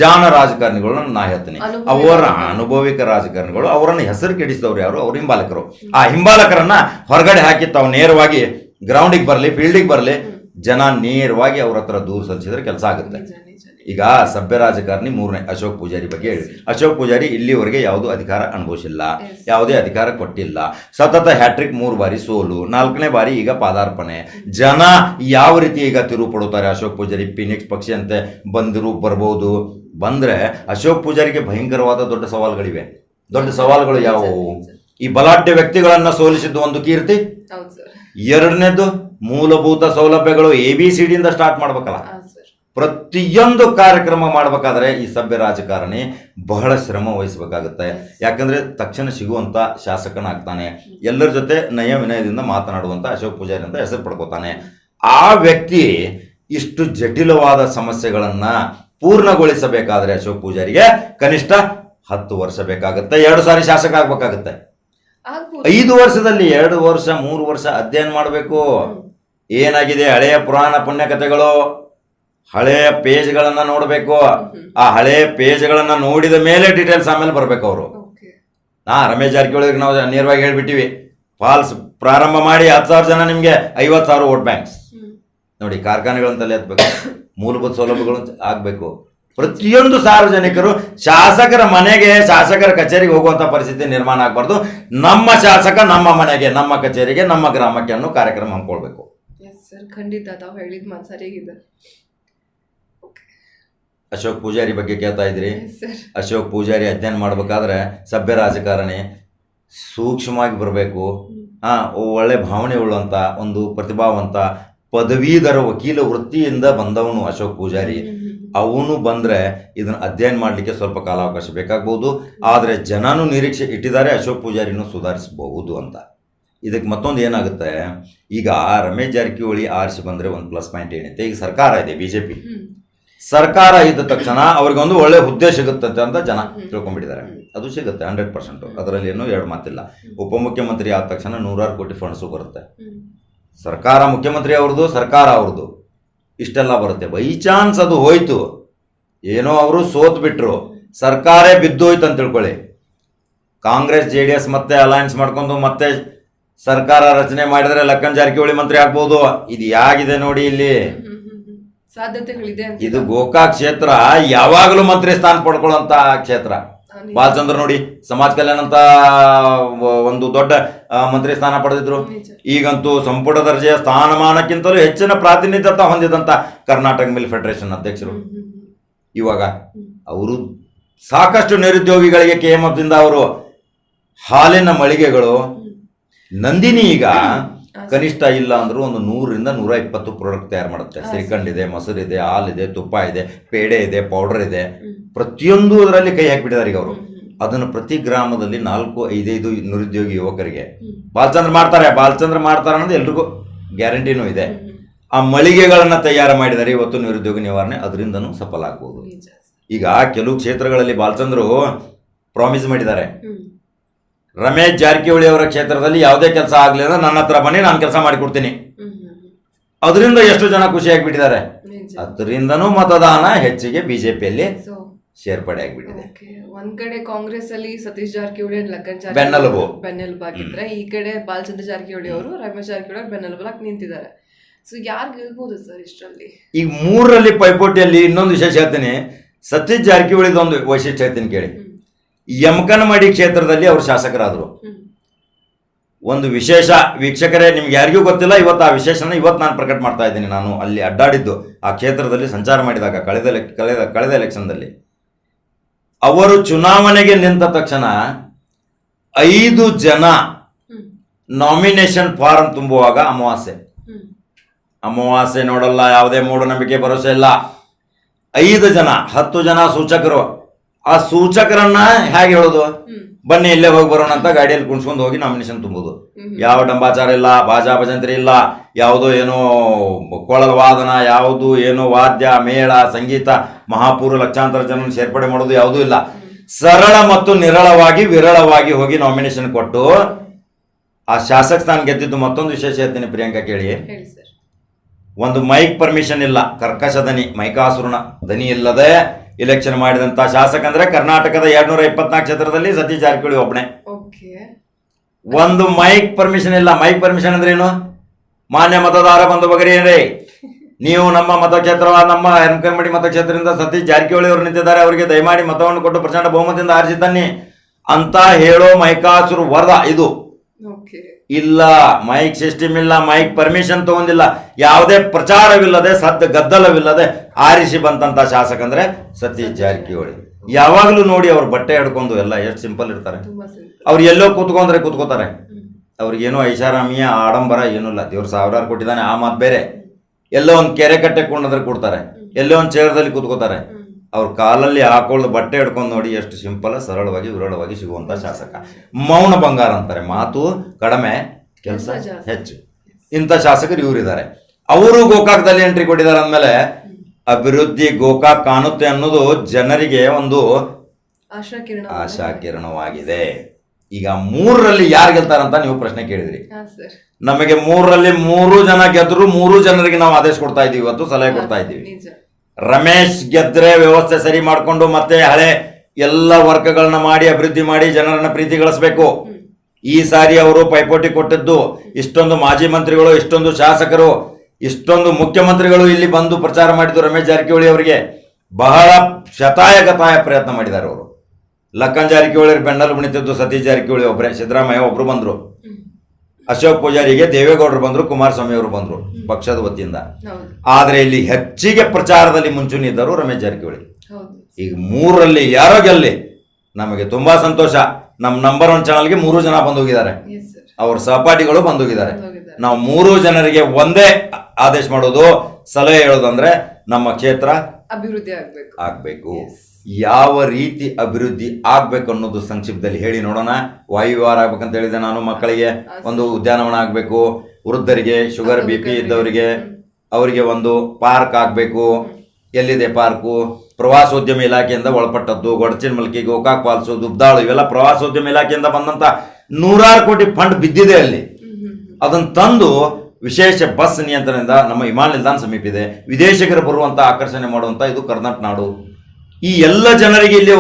ಜಾನ ರಾಜಕಾರಣಿಗಳನ್ನ ನಾ ಹೇಳ್ತೀನಿ ಅವರ ಅನುಭವಿಕ ರಾಜಕಾರಣಿಗಳು ಅವರನ್ನು ಹೆಸರು ಕೆಡಿಸಿದವರು ಯಾರು? ಅವರು ಹಿಂಬಾಲಕರು. ಆ ಹಿಂಬಾಲಕರನ್ನ ಹೊರಗಡೆ ಹಾಕಿ ತಾವು ನೇರವಾಗಿ ಗ್ರೌಂಡಿಗೆ ಬರಲಿ ಫೀಲ್ಡಿಗೆ ಬರಲಿ ಜನ ನೇರವಾಗಿ ಅವ್ರ ಹತ್ರ ದೂರ ಸಲ್ಲಿಸಿದ್ರೆ ಕೆಲಸ ಆಗುತ್ತೆ. ಈಗ ಸಭ್ಯ ರಾಜಕಾರಣಿ ಮೂರನೇ ಅಶೋಕ್ ಪೂಜಾರಿ ಬಗ್ಗೆ ಹೇಳಿ. ಅಶೋಕ್ ಪೂಜಾರಿ ಇಲ್ಲಿವರೆಗೆ ಯಾವುದೂ ಅಧಿಕಾರ ಅನುಭವಿಸಿಲ್ಲ. ಯಾವುದೇ ಅಧಿಕಾರ ಕೊಟ್ಟಿಲ್ಲ. ಸತತ ಹ್ಯಾಟ್ರಿಕ್ ಮೂರು ಬಾರಿ ಸೋಲು ನಾಲ್ಕನೇ ಬಾರಿ ಈಗ ಪಾದಾರ್ಪಣೆ. ಜನ ಯಾವ ರೀತಿ ಈಗ ತಿರುವು ಪಡುತ್ತಾರೆ ಅಶೋಕ್ ಪೂಜಾರಿ? ಫಿನಿಕ್ಸ್ ಪಕ್ಷಿ ಅಂತೆ ಬಂದರು ಬರ್ಬೋದು. ಬಂದರೆ ಅಶೋಕ್ ಪೂಜಾರಿಗೆ ಭಯಂಕರವಾದ ದೊಡ್ಡ ಸವಾಲುಗಳಿವೆ. ದೊಡ್ಡ ಸವಾಲುಗಳು ಯಾವುವು? ಈ ಬಲಾಢ್ಯ ವ್ಯಕ್ತಿಗಳನ್ನು ಸೋಲಿಸಿದ್ದು ಒಂದು ಕೀರ್ತಿ? ಎರಡನೇದು ಮೂಲಭೂತ ಸೌಲಭ್ಯಗಳು ಎ ಬಿ ಸಿ ಡಿಯಿಂದ ಸ್ಟಾರ್ಟ್ ಮಾಡ್ಬೇಕಲ್ಲ. ಪ್ರತಿಯೊಂದು ಕಾರ್ಯಕ್ರಮ ಮಾಡಬೇಕಾದ್ರೆ ಈ ಸಭ್ಯ ರಾಜಕಾರಣಿ ಬಹಳ ಶ್ರಮ ವಹಿಸಬೇಕಾಗುತ್ತೆ. ಯಾಕಂದ್ರೆ ತಕ್ಷಣ ಸಿಗುವಂತ ಶಾಸಕನಾಗ್ತಾನೆ. ಎಲ್ಲರ ಜೊತೆ ನಯ ವಿನಯದಿಂದ ಮಾತನಾಡುವಂತ ಅಶೋಕ್ ಪೂಜಾರಿ ಅಂತ ಹೆಸರು ಪಡ್ಕೋತಾನೆ. ಆ ವ್ಯಕ್ತಿ ಇಷ್ಟು ಜಟಿಲವಾದ ಸಮಸ್ಯೆಗಳನ್ನ ಪೂರ್ಣಗೊಳಿಸಬೇಕಾದ್ರೆ ಅಶೋಕ್ ಪೂಜಾರಿಗೆ ಕನಿಷ್ಠ ಹತ್ತು ವರ್ಷ ಬೇಕಾಗುತ್ತೆ. ಎರಡು ಸಾರಿ ಶಾಸಕ ಆಗ್ಬೇಕಾಗುತ್ತೆ. ಐದು ವರ್ಷದಲ್ಲಿ ಎರಡು ವರ್ಷ ಮೂರು ವರ್ಷ ಅಧ್ಯಯನ ಮಾಡಬೇಕು. ಏನಾಗಿದೆ? ಹಳೆಯ ಪುರಾಣ ಪುಣ್ಯ ಕಥೆಗಳು ಹಳೆಯ ಪೇಜ್ಗಳನ್ನ ನೋಡಬೇಕು. ಆ ಹಳೆಯ ಪೇಜ್ಗಳನ್ನ ನೋಡಿದ ಮೇಲೆ ಡೀಟೇಲ್ಸ್ ಆಮೇಲೆ ಬರಬೇಕು ಅವರು. ನಾ ರಮೇಶ್ ಜಾರಕಿಹೊಳಿಗೆ ನಾವು ನೇರವಾಗಿ ಹೇಳ್ಬಿಟ್ಟಿವಿ. ಫಾಲ್ಸ್ ಪ್ರಾರಂಭ ಮಾಡಿ ಹತ್ತು ಸಾವಿರ ಜನ ನಿಮಗೆ ಐವತ್ತು ಸಾವಿರ ವೋಟ್ ಬ್ಯಾಂಕ್ಸ್. ನೋಡಿ ಕಾರ್ಖಾನೆಗಳನ್ನ ತಲೆ ಎತ್ತಬೇಕು ಮೂಲಭೂತ ಸೌಲಭ್ಯಗಳು ಆಗಬೇಕು. ಪ್ರತಿಯೊಂದು ಸಾರ್ವಜನಿಕರು ಶಾಸಕರ ಮನೆಗೆ ಶಾಸಕರ ಕಚೇರಿಗೆ ಹೋಗುವಂತ ಪರಿಸ್ಥಿತಿ ನಿರ್ಮಾಣ ಆಗಬಾರ್ದು. ನಮ್ಮ ಶಾಸಕ ನಮ್ಮ ಮನೆಗೆ ನಮ್ಮ ಕಚೇರಿಗೆ ನಮ್ಮ ಗ್ರಾಮಕ್ಕೆ ಅನ್ನೋ ಕಾರ್ಯಕ್ರಮ ಹಮ್ಮಿಕೊಳ್ಬೇಕು. ಸರ್ ಖಂಡಿತ ತಾವು ಹೇಳಿದ ಮಾತು ಸರಿಯಾಗಿದೆ. ಅಶೋಕ್ ಪೂಜಾರಿ ಬಗ್ಗೆ ಕೇಳ್ತಾ ಇದ್ರಿ? ಅಶೋಕ್ ಪೂಜಾರಿ ಅಧ್ಯಯನ ಮಾಡ್ಬೇಕಾದ್ರೆ ಸಭ್ಯ ರಾಜಕಾರಣಿ ಸೂಕ್ಷ್ಮವಾಗಿ ಬರಬೇಕು. ಹಾ ಒಳ್ಳೆ ಭಾವನೆ ಉಳ್ಳಂತ ಒಂದು ಪ್ರತಿಭಾವಂತ ಪದವೀಧರ ವಕೀಲ ವೃತ್ತಿಯಿಂದ ಬಂದವನು ಅಶೋಕ್ ಪೂಜಾರಿ. ಅವನು ಬಂದರೆ ಇದನ್ನು ಅಧ್ಯಯನ ಮಾಡಲಿಕ್ಕೆ ಸ್ವಲ್ಪ ಕಾಲಾವಕಾಶ ಬೇಕಾಗ್ಬೋದು. ಆದರೆ ಜನನೂ ನಿರೀಕ್ಷೆ ಇಟ್ಟಿದ್ದಾರೆ ಅಶೋಕ್ ಪೂಜಾರಿನೂ ಸುಧಾರಿಸಬಹುದು ಅಂತ. ಇದಕ್ಕೆ ಮತ್ತೊಂದು ಏನಾಗುತ್ತೆ? ಈಗ ರಮೇಶ್ ಜಾರಕಿಹೊಳಿ ಆರಿಸಿ ಬಂದರೆ ಒಂದು ಪ್ಲಸ್ ಪಾಯಿಂಟ್ ಏನಿದೆ ಈಗ ಸರ್ಕಾರ ಇದೆ ಪಿ ಸರ್ಕಾರ ಇದ್ದ ತಕ್ಷಣ ಅವ್ರಿಗೆ ಒಂದು ಒಳ್ಳೆ ಹುದ್ದೆ ಸಿಗುತ್ತೆ ಅಂತ ಜನ ತಿಳ್ಕೊಂಡ್ಬಿಟ್ಟಿದ್ದಾರೆ. ಅದು ಸಿಗುತ್ತೆ ಹಂಡ್ರೆಡ್ ಪರ್ಸೆಂಟ್ ಅದರಲ್ಲಿ ಏನೂ ಎರಡು ಮಾತಿಲ್ಲ. ಉಪಮುಖ್ಯಮಂತ್ರಿ ಆದ ತಕ್ಷಣ ನೂರಾರು ಕೋಟಿ ಫಂಡ್ಸು ಬರುತ್ತೆ. ಸರ್ಕಾರ ಮುಖ್ಯಮಂತ್ರಿ ಅವ್ರದ್ದು ಸರ್ಕಾರ ಅವ್ರದ್ದು. ಇಷ್ಟೆಲ್ಲ ಬರುತ್ತೆ. ಬೈ ಚಾನ್ಸ್ ಅದು ಹೋಯ್ತು. ಏನೋ ಅವರು ಸೋತ್ ಬಿಟ್ರು ಸರ್ಕಾರೇ ಬಿದ್ದೋಯ್ತು ಅಂತ ತಿಳ್ಕೊಳ್ಳಿ. ಕಾಂಗ್ರೆಸ್ ಜೆ ಡಿ ಎಸ್ ಮತ್ತೆ ಅಲಯನ್ಸ್ ಮಾಡ್ಕೊಂಡು ಮತ್ತೆ ಸರ್ಕಾರ ರಚನೆ ಮಾಡಿದ್ರೆ ಲಕ್ಕನ್ ಜಾರಕಿಹೊಳಿ ಮಂತ್ರಿ ಆಗ್ಬೋದು. ಇದು ಯಾಗಿದೆ ನೋಡಿ ಇಲ್ಲಿ. ಸಾಧ್ಯತೆಗಳಿದೆ ಇದು ಗೋಕಾಕ್ ಕ್ಷೇತ್ರ ಯಾವಾಗಲೂ ಮಂತ್ರಿ ಸ್ಥಾನ ಪಡ್ಕೊಳ್ಳುವಂತ ಕ್ಷೇತ್ರ. ಬಾಲಚಂದ್ರ ನೋಡಿ ಸಮಾಜ ಕಲ್ಯಾಣ ಅಂತ ಒಂದು ದೊಡ್ಡ ಮಂತ್ರಿ ಸ್ಥಾನ ಪಡೆದಿದ್ರು. ಈಗಂತೂ ಸಂಪುಟ ದರ್ಜೆಯ ಸ್ಥಾನಮಾನಕ್ಕಿಂತಲೂ ಹೆಚ್ಚಿನ ಪ್ರಾತಿನಿಧ್ಯತ ಹೊಂದಿದಂತ ಕರ್ನಾಟಕ ಮಿಲ್ ಫೆಡರೇಷನ್ ಅಧ್ಯಕ್ಷರು. ಇವಾಗ ಅವರು ಸಾಕಷ್ಟು ನಿರುದ್ಯೋಗಿಗಳಿಗೆ ಕೆ ಎಂ ದಿಂದ ಅವರು ಹಾಲಿನ ಮಳಿಗೆಗಳು. ನಂದಿನಿ ಈಗ ಕನಿಷ್ಠ ಇಲ್ಲ ಅಂದ್ರೂ ಒಂದು ನೂರರಿಂದ ನೂರ ಇಪ್ಪತ್ತು ಪ್ರಾಡಕ್ಟ್ ತಯಾರು ಮಾಡುತ್ತೆ. ಶ್ರೀಖಂಡ್ ಇದೆ ಮೊಸರಿದೆ ಹಾಲಿದೆ ತುಪ್ಪ ಇದೆ ಪೇಡೆ ಇದೆ ಪೌಡರ್ ಇದೆ. ಪ್ರತಿಯೊಂದು ಅದರಲ್ಲಿ ಕೈ ಹಾಕಿಬಿಟ್ಟಿದ್ದಾರೆ ಈಗ ಅವರು. ಅದನ್ನು ಪ್ರತಿ ಗ್ರಾಮದಲ್ಲಿ ನಾಲ್ಕು ಐದೈದು ನಿರುದ್ಯೋಗಿ ಯುವಕರಿಗೆ. ಬಾಲಚಂದ್ರ ಮಾಡ್ತಾರೆ ಬಾಲಚಂದ್ರ ಮಾಡ್ತಾರೆ ಅನ್ನೋದು ಎಲ್ರಿಗೂ ಗ್ಯಾರಂಟಿನೂ ಇದೆ. ಆ ಮಳಿಗೆಗಳನ್ನು ತಯಾರು ಮಾಡಿದರೆ ಇವತ್ತು ನಿರುದ್ಯೋಗ ನಿವಾರಣೆ ಅದರಿಂದನೂ ಸಫಲ ಆಗ್ಬೋದು. ಈಗ ಕೆಲವು ಕ್ಷೇತ್ರಗಳಲ್ಲಿ ಬಾಲಚಂದ್ರು ಪ್ರಾಮಿಸ್ ಮಾಡಿದ್ದಾರೆ. ರಮೇಶ್ ಜಾರಕಿಹೊಳಿ ಅವರ ಕ್ಷೇತ್ರದಲ್ಲಿ ಯಾವುದೇ ಕೆಲಸ ಆಗಲಿಲ್ಲ ನನ್ನ ಹತ್ರ ಬನ್ನಿ ನಾನು ಕೆಲಸ ಮಾಡಿಕೊಡ್ತೀನಿ. ಅದರಿಂದ ಎಷ್ಟು ಜನ ಖುಷಿಯಾಗಿಬಿಟ್ಟಿದ್ದಾರೆ ಆಗಿಬಿಟ್ಟಿದ್ದಾರೆ? ಅದರಿಂದನೂ ಮತದಾನ ಹೆಚ್ಚಿಗೆ ಬಿಜೆಪಿಯಲ್ಲಿ ಸೇರ್ಪಡೆ ಆಗಿಬಿಟ್ಟಿದೆ. ಒಂದ್ ಕಡೆ ಕಾಂಗ್ರೆಸ್ ಅಲ್ಲಿ ಸತೀಶ್ ಜಾರಕಿಹೊಳಿ ಲಕ್ಕನ್ ಬೆನ್ನೆಲುಬು. ಬೆನ್ನೆಲುಬಾಗಿದ್ರೆ ಈ ಕಡೆ ಬಾಲಚಂದ್ರ ಜಾರಕಿಹೊಳಿ ಅವರು ರಮೇಶ್ ಜಾರಕಿಹೊಳಿ ಅವರು ಬೆನ್ನೆಲುಬು ಹಾಕಿ ನಿಂತಿದ್ದಾರೆ. ಸೊ ಯಾರು ಗೆಲ್ಬಹುದು ಸರ್ ಇಷ್ಟರಲ್ಲಿ? ಈಗ ಮೂರರಲ್ಲಿ ಪೈಪೋಟಿಯಲ್ಲಿ ಇನ್ನೊಂದು ವಿಶೇಷ ಹೇಳ್ತೀನಿ. ಸತೀಶ್ ಜಾರಕಿಹೊಳಿದ ಒಂದು ವೈಶಿಷ್ಟ್ಯ ಹೇಳ್ತೀನಿ ಕೇಳಿ. ಯಮಕನಮಡಿ ಕ್ಷೇತ್ರದಲ್ಲಿ ಅವರು ಶಾಸಕರಾದರು. ಒಂದು ವಿಶೇಷ ವೀಕ್ಷಕರೇ ನಿಮ್ಗೆ ಯಾರಿಗೂ ಗೊತ್ತಿಲ್ಲ ಇವತ್ತು ಆ ವಿಶೇಷನ ಇವತ್ತು ನಾನು ಪ್ರಕಟ ಮಾಡ್ತಾ ಇದ್ದೀನಿ. ನಾನು ಅಲ್ಲಿ ಅಡ್ಡಾಡಿದ್ದು ಆ ಕ್ಷೇತ್ರದಲ್ಲಿ ಸಂಚಾರ ಮಾಡಿದಾಗ ಕಳೆದ ಕಳೆದ ಕಳೆದ ಎಲೆಕ್ಷನ್ದಲ್ಲಿ ಅವರು ಚುನಾವಣೆಗೆ ನಿಂತ ತಕ್ಷಣ ಐದು ಜನ ನಾಮಿನೇಷನ್ ಫಾರ್ಮ್ ತುಂಬುವಾಗ ಅಮಾವಾಸ್ಯೆ. ಅಮಾವಾಸ್ಯೆ ನೋಡಲ್ಲ ಯಾವುದೇ ಮೂಢನಂಬಿಕೆ ಭರವಸೆ ಇಲ್ಲ. ಐದು ಜನ ಹತ್ತು ಜನ ಸೂಚಕರು. ಆ ಸೂಚಕರನ್ನ ಹೇಗೆ ಹೇಳೋದು? ಬನ್ನಿ ಇಲ್ಲೇ ಹೋಗಿ ಬರೋಣ ಅಂತ ಗಾಡಿಯಲ್ಲಿ ಕುಣಿಸ್ಕೊಂಡು ಹೋಗಿ ನಾಮಿನೇಷನ್ ತುಂಬುದು. ಯಾವ ಡಂಬಾಚಾರ ಇಲ್ಲ ಬಾಜಾ ಭಜಂತ್ರಿ ಇಲ್ಲ ಯಾವುದೋ ಏನೋ ಕೊಳಲ ವಾದನ ಯಾವುದು ಏನೋ ವಾದ್ಯ ಮೇಳ ಸಂಗೀತ ಮಹಾಪೂರ್ವ ಲಕ್ಷಾಂತರ ಜನ ಸೇರ್ಪಡೆ ಮಾಡೋದು ಯಾವುದೂ ಇಲ್ಲ. ಸರಳ ಮತ್ತು ನಿರಳವಾಗಿ ವಿರಳವಾಗಿ ಹೋಗಿ ನಾಮಿನೇಷನ್ ಕೊಟ್ಟು ಆ ಶಾಸಕ ಸ್ಥಾನ ಗೆದ್ದಿದ್ದು ಮತ್ತೊಂದು ವಿಶೇಷ ಹೇಳ್ತೀನಿ ಪ್ರಿಯಾಂಕಾ ಕೇಳಿ. ಒಂದು ಮೈಕ್ ಪರ್ಮಿಷನ್ ಇಲ್ಲ ಕರ್ಕಶ ದನಿ ಮೈಕಾಸುರನ ದನಿ ಇಲ್ಲದೆ ಇಲೆಕ್ಷನ್ ಮಾಡಿದಂತ ಶಾಸಕ ಅಂದ್ರೆ ಕರ್ನಾಟಕದ ಎರಡ್ನೂರ ಇಪ್ಪತ್ನಾಲ್ಕು ಕ್ಷೇತ್ರದಲ್ಲಿ ಸತೀಶ್ ಜಾರಕಿಹೊಳಿ ಒಬ್ಬನೇ. ಒಂದು ಮೈಕ್ ಪರ್ಮಿಷನ್ ಇಲ್ಲ. ಮೈಕ್ ಪರ್ಮಿಷನ್ ಅಂದ್ರೆ ಏನು? ಮಾನ್ಯ ಮತದಾರ ಬಗರಿ ಏನ್ರಿ ನೀವು ನಮ್ಮ ಮತಕ್ಷೇತ್ರ ನಮ್ಮ ಹೆಂಕಮಡಿ ಮತಕ್ಷೇತ್ರದಿಂದ ಸತೀಶ್ ಜಾರಕಿಹೊಳಿ ಅವರು ನಿಂತಿದ್ದಾರೆ. ಅವರಿಗೆ ದಯಮಾಡಿ ಮತವನ್ನು ಕೊಟ್ಟು ಪ್ರಚಂಡ ಬಹುಮತದಿಂದ ಆರಿಸಿ ತನ್ನಿ ಅಂತ ಹೇಳೋ ಮೈಕಾಸುರು ವರದ ಇದು. ಇಲ್ಲ ಮೈಕ್ ಸಿಸ್ಟಮ್ ಇಲ್ಲ ಮೈಕ್ ಪರ್ಮಿಷನ್ ತಗೊಂಡಿಲ್ಲ. ಯಾವುದೇ ಪ್ರಚಾರವಿಲ್ಲದೆ ಸದ್ದ ಗದ್ದಲವಿಲ್ಲದೆ ಆರಿಸಿ ಬಂತಂತ ಶಾಸಕ ಅಂದ್ರೆ ಸತೀಶ್ ಜಾರಕಿಹೊಳಿ. ಯಾವಾಗಲೂ ನೋಡಿ ಅವ್ರ ಬಟ್ಟೆ ಹಿಡ್ಕೊಂಡು ಎಲ್ಲ ಎಷ್ಟು ಸಿಂಪಲ್ ಇರ್ತಾರೆ. ಅವ್ರು ಎಲ್ಲೋ ಕೂತ್ಕೊಂಡ್ರೆ ಕೂತ್ಕೋತಾರೆ. ಅವ್ರಿಗೇನೋ ಐಷಾರಾಮಿಯ ಆಡಂಬರ ಏನೂ ಇಲ್ಲ. ದೇವ್ರು ಸಾವಿರಾರು ಕೊಟ್ಟಿದ್ದಾನೆ ಆ ಮಾತು ಬೇರೆ. ಎಲ್ಲೋ ಒಂದು ಕೆರೆ ಕಟ್ಟೆ ಕೊಂಡಂದ್ರೆ ಕೊಡ್ತಾರೆ. ಎಲ್ಲೋ ಒಂದು ಚೇರ್ದಲ್ಲಿ ಕೂತ್ಕೋತಾರೆ. ಅವ್ರ ಕಾಲಲ್ಲಿ ಹಾಕೊಳ್ಳೋದು ಬಟ್ಟೆ ಹಿಡ್ಕೊಂಡು ನೋಡಿ ಎಷ್ಟು ಸಿಂಪಲ್ ಸರಳವಾಗಿ ವಿರಳವಾಗಿ ಸಿಗುವಂಥ ಶಾಸಕ. ಮೌನ ಬಂಗಾರ ಅಂತಾರೆ. ಮಾತು ಕಡಿಮೆ ಕೆಲಸ ಹೆಚ್ಚು. ಇಂಥ ಶಾಸಕರು ಇವರಿದ್ದಾರೆ. ಅವರು ಗೋಕಾಕ್ದಲ್ಲಿ ಎಂಟ್ರಿ ಕೊಟ್ಟಿದ್ದಾರೆ ಅಂದಮೇಲೆ ಅಭಿವೃದ್ಧಿ ಗೋಕಾಕ್ ಕಾಣುತ್ತೆ ಅನ್ನೋದು ಜನರಿಗೆ ಒಂದು ಆಶಾ ಕಿರಣ ಕಿರಣವಾಗಿದೆ. ಈಗ ಮೂರರಲ್ಲಿ ಯಾರು ಗೆಲ್ತಾರಂತ ನೀವು ಪ್ರಶ್ನೆ ಕೇಳಿದ್ರಿ. ನಮಗೆ ಮೂರರಲ್ಲಿ ಮೂರು ಜನ ಗೆದ್ರು ಮೂರು ಜನರಿಗೆ ನಾವು ಆದೇಶ ಕೊಡ್ತಾ ಇದ್ದೀವಿ ಇವತ್ತು ಸಲಹೆ ಕೊಡ್ತಾ ಇದ್ದೀವಿ. ರಮೇಶ್ ಗೆದ್ರೆ ವ್ಯವಸ್ಥೆ ಸರಿ ಮಾಡಿಕೊಂಡು ಮತ್ತೆ ಹಳೆ ಎಲ್ಲ ವರ್ಗಗಳನ್ನ ಮಾಡಿ, ಅಭಿವೃದ್ಧಿ ಮಾಡಿ ಜನರನ್ನ ಪ್ರೀತಿ ಗಳಿಸಬೇಕು. ಈ ಸಾರಿ ಅವರು ಪೈಪೋಟಿ ಕೊಟ್ಟಿದ್ದು ಇಷ್ಟೊಂದು ಮಾಜಿ ಮಂತ್ರಿಗಳು, ಇಷ್ಟೊಂದು ಶಾಸಕರು, ಇಷ್ಟೊಂದು ಮುಖ್ಯಮಂತ್ರಿಗಳು ಇಲ್ಲಿ ಬಂದು ಪ್ರಚಾರ ಮಾಡಿದ್ದು ರಮೇಶ್ ಜಾರಕಿಹೊಳಿ ಅವರಿಗೆ ಬಹಳ ಶತಾಯಗತಾಯ ಪ್ರಯತ್ನ ಮಾಡಿದ್ದಾರೆ ಅವರು. ಲಕ್ಕನ್ ಜಾರಕಿಹೊಳಿ ಬೆಂಡಲು ನಿಂತಿದ್ದು ಸತೀಶ್ ಜಾರಕಿಹೊಳಿ ಒಬ್ಬರೇ, ಸಿದ್ದರಾಮಯ್ಯ ಒಬ್ರು ಬಂದ್ರು. ಅಶೋಕ್ ಪೂಜಾರಿಗೆ ದೇವೇಗೌಡರು ಬಂದರು ಕುಮಾರಸ್ವಾಮಿ ಅವರು ಬಂದರು ಪಕ್ಷದ ವತಿಯಿಂದ. ಆದರೆ ಇಲ್ಲಿ ಹೆಚ್ಚಿಗೆ ಪ್ರಚಾರದಲ್ಲಿ ಮುಂಚೂಣಿ ಇದ್ದರು ರಮೇಶ್ ಜಾರಕಿಹೊಳಿ. ಈಗ ಮೂರರಲ್ಲಿ ಯಾರೋ ಗೆಲ್ಲಿ ನಮಗೆ ತುಂಬಾ ಸಂತೋಷ. ನಮ್ಮ ನಂಬರ್ ಒನ್ ಚಾನಲ್ಗೆ ಮೂರು ಜನ ಬಂದೋಗಿದ್ದಾರೆ. ಅವ್ರ ಸಹಪಾಠಿಗಳು ಬಂದೋಗಿದ್ದಾರೆ. ನಾವು ಮೂರು ಜನರಿಗೆ ಒಂದೇ ಆದೇಶ ಮಾಡೋದು ಸಲಹೆ ಹೇಳೋದಂದ್ರೆ ನಮ್ಮ ಕ್ಷೇತ್ರ ಅಭಿವೃದ್ಧಿ ಆಗ್ಬೇಕು. ಯಾವ ರೀತಿ ಅಭಿವೃದ್ಧಿ ಆಗ್ಬೇಕು ಅನ್ನೋದು ಸಂಕ್ಷಿಪ್ತದಲ್ಲಿ ಹೇಳಿ ನೋಡೋಣ. ವಾಯುವಾರ ಆಗ್ಬೇಕಂತ ಹೇಳಿದೆ ನಾನು ಮಕ್ಕಳಿಗೆ. ಒಂದು ಉದ್ಯಾನವನ ಆಗ್ಬೇಕು ವೃದ್ಧರಿಗೆ ಶುಗರ್ ಬಿ ಪಿ ಇದ್ದವರಿಗೆ ಅವರಿಗೆ ಒಂದು ಪಾರ್ಕ್ ಆಗ್ಬೇಕು. ಎಲ್ಲಿದೆ ಪಾರ್ಕು? ಪ್ರವಾಸೋದ್ಯಮ ಇಲಾಖೆಯಿಂದ ಒಳಪಟ್ಟದ್ದು ಗೊಡಚಿನ ಮಲ್ಕಿ ಗೋಕಾಕ್ ಫಾಲ್ಸು ದುಬ್ದಾಳು ಇವೆಲ್ಲ ಪ್ರವಾಸೋದ್ಯಮ ಇಲಾಖೆಯಿಂದ ಬಂದಂತ ನೂರಾರು ಕೋಟಿ ಫಂಡ್ ಬಿದ್ದಿದೆ ಅಲ್ಲಿ. ಅದನ್ನು ತಂದು ವಿಶೇಷ ಬಸ್ ನಿಯಂತ್ರಣದಿಂದ ನಮ್ಮ ವಿಮಾನ ನಿಲ್ದಾಣ ಸಮೀಪ ಇದೆ. ವಿದೇಶಿಗರು ಬರುವಂತ ಆಕರ್ಷಣೆ ಮಾಡುವಂತ ಇದು ಕರ್ನಾಟಕ ನಾಡು. ಈ ಎಲ್ಲ ಜನರಿಗೆ ಇಲ್ಲಿ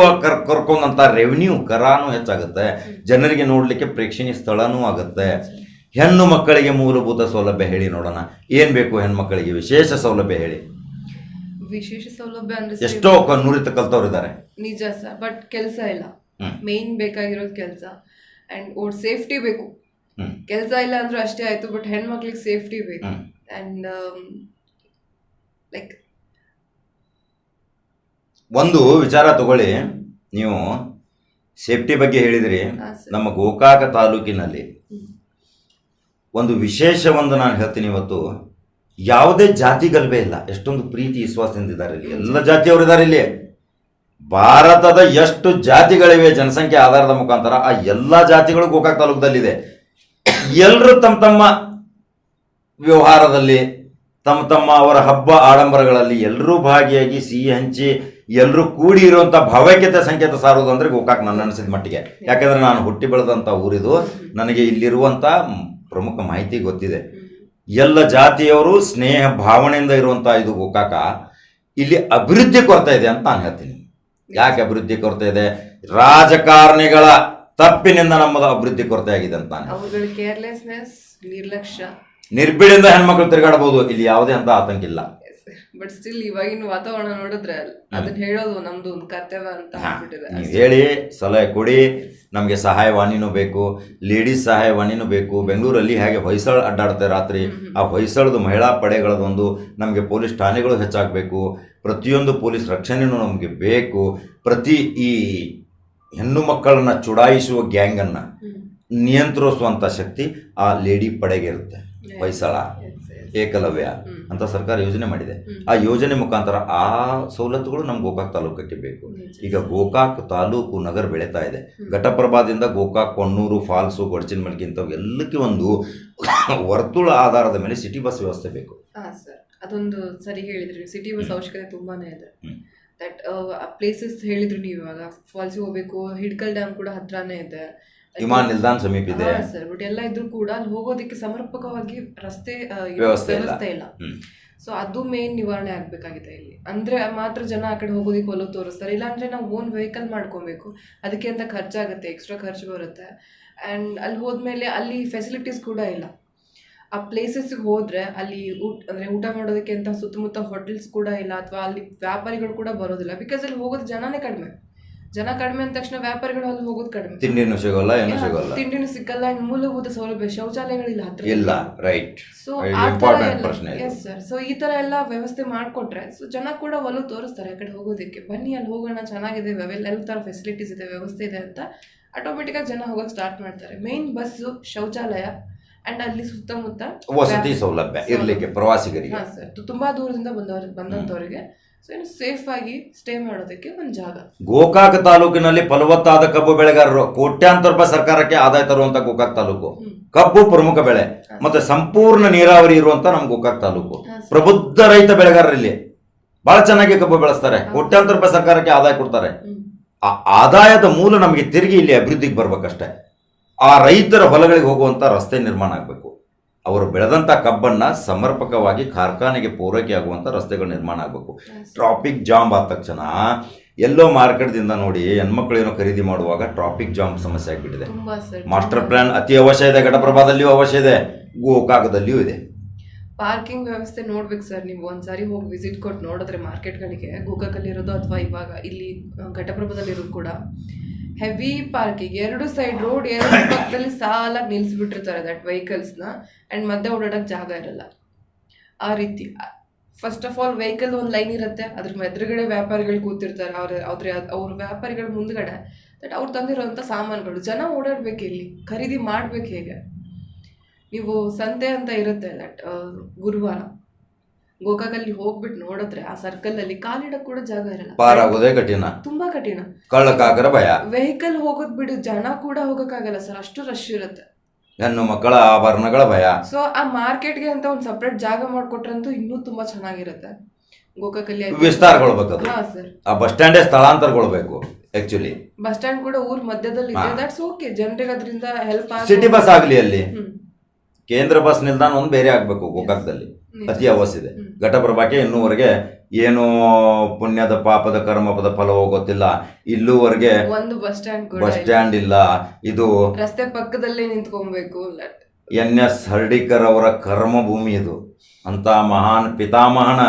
ಕರ್ಕೊಂಡಂತ ರೆವಿನ್ಯೂ ಕರಾನು ಹೆಚ್ಚಾಗುತ್ತೆ. ಜನರಿಗೆ ನೋಡ್ಲಿಕ್ಕೆ ಪ್ರೇಕ್ಷಣೀಯ ಸ್ಥಳನೂ ಆಗುತ್ತೆ. ಹೆಣ್ಣು ಮಕ್ಕಳಿಗೆ ಮೂಲಭೂತ ಸೌಲಭ್ಯ ಹೇಳಿ ನೋಡೋಣ. ಏನ್ ಬೇಕು ಹೆಣ್ಮಕ್ಕಳಿಗೆ ವಿಶೇಷ ಸೌಲಭ್ಯ ಹೇಳಿ. ವಿಶೇಷ ಸೌಲಭ್ಯ ಅಂದ್ರೆ ಎಷ್ಟೋ ನುರಿತ ಕಲ್ತವ್ರು ಇದ್ದಾರೆ ನಿಜ ಸರ್ ಬಟ್ ಕೆಲಸ ಇಲ್ಲ. ಮೇನ್ ಬೇಕಾಗಿರೋದು ಕೆಲಸ. ಅಂಡ್ ಓಡ್ ಸೇಫ್ಟಿ ಬೇಕು. ಕೆಲಸ ಇಲ್ಲ ಅಂದ್ರೂ ಅಷ್ಟೇ ಆಯ್ತು ಬಟ್ ಹೆಣ್ಮಕ್ಳಿಗೆ ಸೇಫ್ಟಿ ಬೇಕು. ಅಂಡ್ ಲೈಕ್ ಒಂದು ವಿಚಾರ ತಗೊಳ್ಳಿ. ನೀವು ಸೇಫ್ಟಿ ಬಗ್ಗೆ ಹೇಳಿದ್ರಿ. ನಮ್ಮ ಗೋಕಾಕ ತಾಲೂಕಿನಲ್ಲಿ ಒಂದು ವಿಶೇಷ ಒಂದು ನಾನು ಹೇಳ್ತೀನಿ ಇವತ್ತು. ಯಾವುದೇ ಜಾತಿ ಗಲಭೆ ಇಲ್ಲ. ಎಷ್ಟೊಂದು ಪ್ರೀತಿ ವಿಶ್ವಾಸದಿಂದ ಇದ್ದಾರೆ ಇಲ್ಲಿ. ಎಲ್ಲ ಜಾತಿಯವರು ಇದ್ದಾರೆ ಇಲ್ಲಿ. ಭಾರತದ ಎಷ್ಟು ಜಾತಿಗಳಿವೆ ಜನಸಂಖ್ಯೆ ಆಧಾರದ ಮುಖಾಂತರ ಆ ಎಲ್ಲ ಜಾತಿಗಳು ಗೋಕಾಕ ತಾಲೂಕದಲ್ಲಿದೆ. ಎಲ್ಲರೂ ತಮ್ಮ ತಮ್ಮ ವ್ಯವಹಾರದಲ್ಲಿ ತಮ್ಮ ತಮ್ಮ ಅವರ ಹಬ್ಬ ಆಡಂಬರಗಳಲ್ಲಿ ಎಲ್ಲರೂ ಭಾಗಿಯಾಗಿ ಸಿಹಿ ಹಂಚಿ ಎಲ್ಲರೂ ಕೂಡಿ ಇರುವಂಥ ಭಾವೈಕ್ಯತೆ ಸಂಕೇತ ಸಾರುವುದು ಅಂದರೆ ಗೋಕಾಕ್ ನನ್ನ ಅನಿಸಿದ ಮಟ್ಟಿಗೆ. ಯಾಕಂದರೆ ನಾನು ಹುಟ್ಟಿ ಬೆಳೆದಂಥ ಊರಿದು ನನಗೆ ಇಲ್ಲಿರುವಂಥ ಪ್ರಮುಖ ಮಾಹಿತಿ ಗೊತ್ತಿದೆ. ಎಲ್ಲ ಜಾತಿಯವರು ಸ್ನೇಹ ಭಾವನೆಯಿಂದ ಇರುವಂಥ ಇದು ಗೋಕಾಕ ಇಲ್ಲಿ ಅಭಿವೃದ್ಧಿ ಕೊರತೆ ಇದೆ ಅಂತ ನಾನು ಹೇಳ್ತೀನಿ. ಯಾಕೆ ಅಭಿವೃದ್ಧಿ ಕೊರತೆ ಇದೆ? ರಾಜಕಾರಣಿಗಳ ತಪ್ಪಿನಿಂದ ನಮ್ಮದು ಅಭಿವೃದ್ಧಿ ಕೊರತೆ ಆಗಿದೆ ಅಂತ ನಿರ್ಲಕ್ಷ್ಯ. ನಿರ್ಬಿಡಿಂದ ಹೆಣ್ಮಕ್ಳು ತಿರುಗಾಡಬಹುದು ಇಲ್ಲಿ ಯಾವುದೇ ಅಂತ ಆತಂಕ ಇಲ್ಲ. ಬಟ್ ಸ್ಟಿಲ್ ಇವಾಗಿನ ವಾತಾವರಣ ನೋಡಿದ್ರೆ ಅದನ್ನ ಹೇಳೋದು ನಮ್ದು ಒಂದು ಕರ್ತವ್ಯ ಅಂತ ನೀವು ಹೇಳಿ ಸಲಹೆ ಕೊಡಿ ನಮಗೆ ಸಹಾಯವಾಣಿನೂ ಬೇಕು ಲೇಡೀಸ್ ಸಹಾಯವಾಣಿನೂ ಬೇಕು. ಬೆಂಗಳೂರಲ್ಲಿ ಹೇಗೆ ಹೊಯ್ಸಳ ಅಡ್ಡಾಡುತ್ತೆ ರಾತ್ರಿ ಆ ಹೊಯ್ಸಳದ ಮಹಿಳಾ ಪಡೆಗಳದೊಂದು ನಮಗೆ ಪೊಲೀಸ್ ಠಾಣೆಗಳು ಹೆಚ್ಚಾಗಬೇಕು. ಪ್ರತಿಯೊಂದು ಪೊಲೀಸ್ ರಕ್ಷಣೆನೂ ನಮಗೆ ಬೇಕು. ಪ್ರತಿ ಈ ಹೆಣ್ಣು ಮಕ್ಕಳನ್ನ ಚುಡಾಯಿಸುವ ಗ್ಯಾಂಗನ್ನು. ನಿಯಂತ್ರಿಸುವಂಥ ಶಕ್ತಿ ಆ ಲೇಡಿ ಪಡೆಗೆ ಇರುತ್ತೆ ಹೊಯ್ಸಳ. ಏಕಲವ್ಯ ಅಂತ ಸರ್ಕಾರ ಯೋಜನೆ ಮಾಡಿದೆ. ಆ ಯೋಜನೆ ಮುಖಾಂತರ ಆ ಸವಲತ್ತುಗಳು ನಮ್ಮ ಗೋಕಾಕ್ ತಾಲೂಕಕ್ಕೆ ಬೇಕು ಈಗ ಗೋಕಾಕ್ ತಾಲೂಕು ನಗರ ಬೆಳೀತಾ ಇದೆ. ಘಟಪ್ರಭಾದಿಂದ ಗೋಕಾಕ್ ಕೊಣ್ಣೂರು ಫಾಲ್ಸು ಗೊಡಚಿನಮಲ್ಕಿ ಇಂಥವು ಎಲ್ಲಕ್ಕೆ ಒಂದು ವರ್ತುಳ ಆಧಾರದ ಮೇಲೆ ಸಿಟಿ ಬಸ್ ವ್ಯವಸ್ಥೆ ಬೇಕು. ಹಾ ಸರ್ ಅದೊಂದು ಸರಿ ಹೇಳಿದ್ರಿ. ಸಿಟಿ ಬಸ್ ಅವಶ್ಯಕತೆ ತುಂಬಾನೇ ಇದೆ. ದಟ್ ಪ್ಲೇಸಸ್ ಹೇಳಿದ್ರು ನೀವು ಇವಾಗ. ಫಾಲ್ಸಿಗೆ ಹೋಗ್ಬೇಕು ಹಿಡ್ಕಲ್ ಡ್ಯಾಮ್ ಕೂಡ ಹತ್ರನೇ ಇದೆ. ವಿಮಾನ ನಿಲ್ದಾಣ ಸಮೀಪ ಇದೆ. ಸರ್ ಬಟ್ ಎಲ್ಲ ಇದ್ರೂ ಕೂಡ ಅಲ್ಲಿ ಹೋಗೋದಕ್ಕೆ ಸಮರ್ಪಕವಾಗಿ ರಸ್ತೆ ಆ, ವ್ಯವಸ್ಥೆ ಇಲ್ಲ. ವ್ಯವಸ್ಥೆ ಇಲ್ಲ. ಹ್ಮ್. ಸೊ ಅದು ಮೇನ್ ನಿವಾರಣೆ ಆಗ್ಬೇಕಾಗಿದೆ ಇಲ್ಲಿ. ಅಂದ್ರೆ ಮಾತ್ರ ಜನ ಆ ಕಡೆ ಹೋಗೋದಕ್ಕೆ ಒಲವು ತೋರಿಸ್ತಾರೆ. ಇಲ್ಲಾಂದ್ರೆ ನಾವು ಓನ್ ವೆಹಿಕಲ್ ಮಾಡ್ಕೊಬೇಕು. ಅದಕ್ಕೆ ಅಂತ ಖರ್ಚಾಗುತ್ತೆ ಎಕ್ಸ್ಟ್ರಾ ಖರ್ಚು ಬರುತ್ತೆ. ಆ್ಯಂಡ್ ಅಲ್ಲಿ ಹೋದ್ಮೇಲೆ ಅಲ್ಲಿ ಫೆಸಿಲಿಟೀಸ್ ಕೂಡ ಇಲ್ಲ. ಆ ಪ್ಲೇಸಸ್ಗೆ ಹೋದ್ರೆ ಅಲ್ಲಿ ಊಟ ಅಂದ್ರೆ ಊಟ ಮಾಡೋದಕ್ಕೆ ಅಂತ ಸುತ್ತಮುತ್ತ ಹೋಟೆಲ್ಸ್ ಕೂಡ ಇಲ್ಲ ಅಥವಾ ಅಲ್ಲಿ ವ್ಯಾಪಾರಿಗಳು ಕೂಡ ಬರೋದಿಲ್ಲ. ಬಿಕಾಸ್ ಅಲ್ಲಿ ಹೋಗೋದು ಜನನೇ ಕಡಿಮೆ. ಜನ ಕಡಿಮೆ ಅಂದ ತಕ್ಷಣ ವ್ಯಾಪಾರಿಗಳು ಅಲ್ಲಿ ಹೋಗೋದು ಕಡಿಮೆ. ತಿಂಡಿನೂ ಸಿಗೋಲ್ಲ ಏನೂ ಸಿಗಲ್ಲ. ತಿಂಡಿನೂ ಸಿಕ್ಕಲ್ಲ ಮೂಲಭೂತ ಸೌಲಭ್ಯ ಶೌಚಾಲಯಗಳಿಲ್ಲ ಹತ್ರ ಇಲ್ಲ ರೈಟ್ ಸೊ ಇಂಪಾರ್ಟೆಂಟ್ ಪ್ರಶ್ನೆ ಎಸ್ ಸರ್ ಸೊ ಈ ತರ ಎಲ್ಲ ವ್ಯವಸ್ಥೆ ಮಾಡ್ಕೊಟ್ರೆ ಸೊ ಜನ ಕೂಡ ಒಲವು ತೋರಿಸ್ತಾರೆ ಆ ಕಡೆ ಹೋಗೋದಕ್ಕೆ. ಬನ್ನಿ ಅಲ್ಲಿ ಹೋಗೋಣ ಚೆನ್ನಾಗಿದೆ ಎಲ್ಲ ತರ ಫೆಸಿಲಿಟೀಸ್ ಇದೆ ವ್ಯವಸ್ಥೆ ಇದೆ ಅಂತ ಆಟೋಮೆಟಿಕ್ ಆಗಿ ಜನ ಹೋಗೋಕೆ ಸ್ಟಾರ್ಟ್ ಮಾಡ್ತಾರೆ. ಮೇನ್ ಬಸ್ಸು ಶೌಚಾಲಯ ಅಂಡ್ ಅಲ್ಲಿ ಸುತ್ತಮುತ್ತ ವಸತಿ ಸೌಲಭ್ಯ ಇರ್ಲಿಕ್ಕೆ ಪ್ರವಾಸಿಗರಿಗೆ. ಹಾ ಸರ್ ತುಂಬಾ ದೂರದಿಂದ ಬಂದವರು ಬಂದಂತವರಿಗೆ. ಸೊ ಇನ್ನು ಸೇಫ್ ಆಗಿ ಸ್ಟೇ ಮಾಡೋದಕ್ಕೆ ಒಂದು ಜಾಗ. ಗೋಕಾಕ್ ತಾಲೂಕಿನಲ್ಲಿ ಫಲವತ್ತಾದ ಕಬ್ಬು ಬೆಳೆಗಾರರು ಕೋಟ್ಯಾಂತರ ರೂಪಾಯಿ ಸರ್ಕಾರಕ್ಕೆ ಆದಾಯ ತರುವಂತ ಗೋಕಾಕ್ ತಾಲೂಕು. ಕಬ್ಬು ಪ್ರಮುಖ ಬೆಳೆ. ಮತ್ತೆ ಸಂಪೂರ್ಣ ನೀರಾವರಿ ಇರುವಂತ ನಮ್ ಗೋಕಾಕ್ ತಾಲೂಕು. ಪ್ರಬುದ್ಧ ರೈತ ಬೆಳೆಗಾರರಲ್ಲಿ ಬಹಳ ಚೆನ್ನಾಗಿ ಕಬ್ಬು ಬೆಳೆಸ್ತಾರೆ. ಕೋಟ್ಯಾಂತರ ರೂಪಾಯಿ ಸರ್ಕಾರಕ್ಕೆ ಆದಾಯ ಕೊಡ್ತಾರೆ. ಆ ಆದಾಯದ ಮೂಲ ನಮಗೆ ತಿರುಗಿ ಇಲ್ಲಿ ಅಭಿವೃದ್ಧಿಗೆ ಬರ್ಬೇಕಷ್ಟೇ. ಆ ರೈತರ ಹೊಲಗಳಿಗೆ ಹೋಗುವಂತ ರಸ್ತೆ ನಿರ್ಮಾಣ ಆಗಬೇಕು. ಅವರು ಬೆಳೆದಂಥ ಕಬ್ಬನ್ನು ಸಮರ್ಪಕವಾಗಿ ಕಾರ್ಖಾನೆಗೆ ಪೂರೈಕೆ ಆಗುವಂಥ ರಸ್ತೆಗಳು ನಿರ್ಮಾಣ ಆಗಬೇಕು. ಟ್ರಾಫಿಕ್ ಜಾಮ್ ಆದ ತಕ್ಷಣ ಎಲ್ಲೋ ಮಾರ್ಕೆಟ್ದಿಂದ ನೋಡಿ ಹೆಣ್ಮಕ್ಳು ಏನೋ ಖರೀದಿ ಮಾಡುವಾಗ ಟ್ರಾಫಿಕ್ ಜಾಮ್ ಸಮಸ್ಯೆ ಆಗಿಬಿಟ್ಟಿದೆ. ಮಾಸ್ಟರ್ ಪ್ಲಾನ್ ಅತಿ ಅವಶ್ಯ ಇದೆ ಘಟಪ್ರಭಾದಲ್ಲಿಯೂ ಅವಶ್ಯ ಇದೆ ಗೋಕಾಕದಲ್ಲಿಯೂ ಇದೆ. ಪಾರ್ಕಿಂಗ್ ವ್ಯವಸ್ಥೆ ನೋಡ್ಬೇಕು ಸರ್ ನೀವು ಒಂದ್ಸಾರಿ ಹೋಗಿ ವಿಸಿಟ್ ಕೊಟ್ಟು ನೋಡಿದ್ರೆ ಮಾರ್ಕೆಟ್ಗಳಿಗೆ ಗೋಕಾಕಲ್ಲಿರೋದು ಅಥವಾ ಇವಾಗ ಇಲ್ಲಿ ಘಟಪ್ರಭದಲ್ಲಿರೋದು ಕೂಡ. ಹೆವಿ ಪಾರ್ಕಿಂಗ್ ಎರಡು ಸೈಡ್ ರೋಡ್ ಎರಡು ಪಕ್ಕದಲ್ಲಿ ಸಾಲಾಗಿ ನಿಲ್ಲಿಸ್ಬಿಟ್ಟಿರ್ತಾರೆ ದಟ್ ವೆಹಿಕಲ್ಸ್ನ ಆ್ಯಂಡ್ ಮಧ್ಯೆ ಓಡಾಡೋಕ್ಕೆ ಜಾಗ ಇರಲ್ಲ. ಆ ರೀತಿ. ಫಸ್ಟ್ ಆಫ್ ಆಲ್ ವೆಹಿಕಲ್ ಒಂದು ಲೈನ್ ಇರುತ್ತೆ. ಅದ್ರ ಎದುರುಗಡೆ ವ್ಯಾಪಾರಿಗಳು ಕೂತಿರ್ತಾರೆ. ಅವ್ರ ಅವ್ರ ಅವ್ರ ವ್ಯಾಪಾರಿಗಳ ಮುಂದ್ಗಡೆ. ದಟ್ ಅವ್ರು ತಂದಿರೋವಂಥ ಸಾಮಾನುಗಳು. ಜನ ಓಡಾಡ್ಬೇಕು ಇಲ್ಲಿ. ಖರೀದಿ ಮಾಡ್ಬೇಕು ಹೇಗೆ? ನೀವು ಸಂತೆ ಅಂತ ಇರುತ್ತೆ ದಟ್ ಗುರುವಾರ. ಗೋಕಾಕಲ್ಲಿ ಹೋಗ್ಬಿಟ್ಟು ನೋಡಿದ್ರೆ ಆ ಸರ್ಕಲ್ ಅಲ್ಲಿ ಕಾಲಿಡಕ್ ಕೂಡ ಜಾಗ ಇರಲ್ಲ. ಆಗೋದೇ ಕಠಿಣ. ತುಂಬಾ ಕಠಿಣ. ಕಳ್ಳಕ್ಕಾಗರ ಭಯ. ವೆಹಿಕಲ್ ಹೋಗೋದ್ ಬಿಡು ಜನ ಕೂಡ ಹೋಗಕ್ಕಾಗಲ್ಲ ಸರ್ ಅಷ್ಟು ರಶ್ ಇರುತ್ತೆ. ಹೆಣ್ಣು ಮಕ್ಕಳ ಆಭರಣಗಳ ಭಯ. ಸೊ ಆ ಮಾರ್ಕೆಟ್ಗೆ ಅಂತ ಒಂದು ಸಪ್ರೇಟ್ ಜಾಗ ಮಾಡ್ಕೊಟ್ರಂತೂ ಇನ್ನೂ ತುಂಬಾ ಚೆನ್ನಾಗಿರುತ್ತೆ. ಗೋಕಾಕಲ್ಲಿ ವಿಸ್ತಾರಗೊಳ್ಬೇಕು ಹಾ ಸರ್ ಆ ಬಸ್ ಸ್ಟ್ಯಾಂಡೇ ಸ್ಥಳಾಂತರಗೊಳ್ಬೇಕು ಆಕ್ಚುಲಿ ಬಸ್ ಸ್ಟ್ಯಾಂಡ್ ಕೂಡ ಊರ್ ಮಧ್ಯದಲ್ಲಿ ಇದೆ. ದಟ್ಸ್ ಓಕೆ ಜನರಿಗೆ ಅದರಿಂದ ಹೆಲ್ಪ್ ಸಿಟಿ ಬಸ್ ಆಗ್ಲಿ ಅಲ್ಲಿ. ಹ್ಮ್. ಕೇಂದ್ರ ಬಸ್ ನಿಲ್ದಾಣ ಒಂದು ಬೇರೆ ಆಗ್ಬೇಕು ಗೋಕಾಕದಲ್ಲಿ. ಅತಿ ಅವಶ್ಯ ಇದೆ. ಘಟಪ್ರಭಾಕ್ಕೆ ಇನ್ನೂವರೆಗೆ ಏನು ಪುಣ್ಯದ ಪಾಪದ ಕರ್ಮಪದ ಫಲವೋ ಗೊತ್ತಿಲ್ಲ. ಇಲ್ಲೂವರೆಗೆ ಒಂದು ಬಸ್ ಸ್ಟ್ಯಾಂಡ್ ಬಸ್ ಇಲ್ಲ. ಸ್ಟ್ಯಾಂಡ್ ಇಲ್ಲ. ಇದು ರಸ್ತೆ ಪಕ್ಕದಲ್ಲಿ ನಿಂತ್ಕೊಬೇಕು. ಎನ್ ಎಸ್ ಹರ್ಡಿಕರ್ ಅವರ ಕರ್ಮಭೂಮಿ ಇದು. ಅಂತ ಮಹಾನ್ ಪಿತಾಮಹನ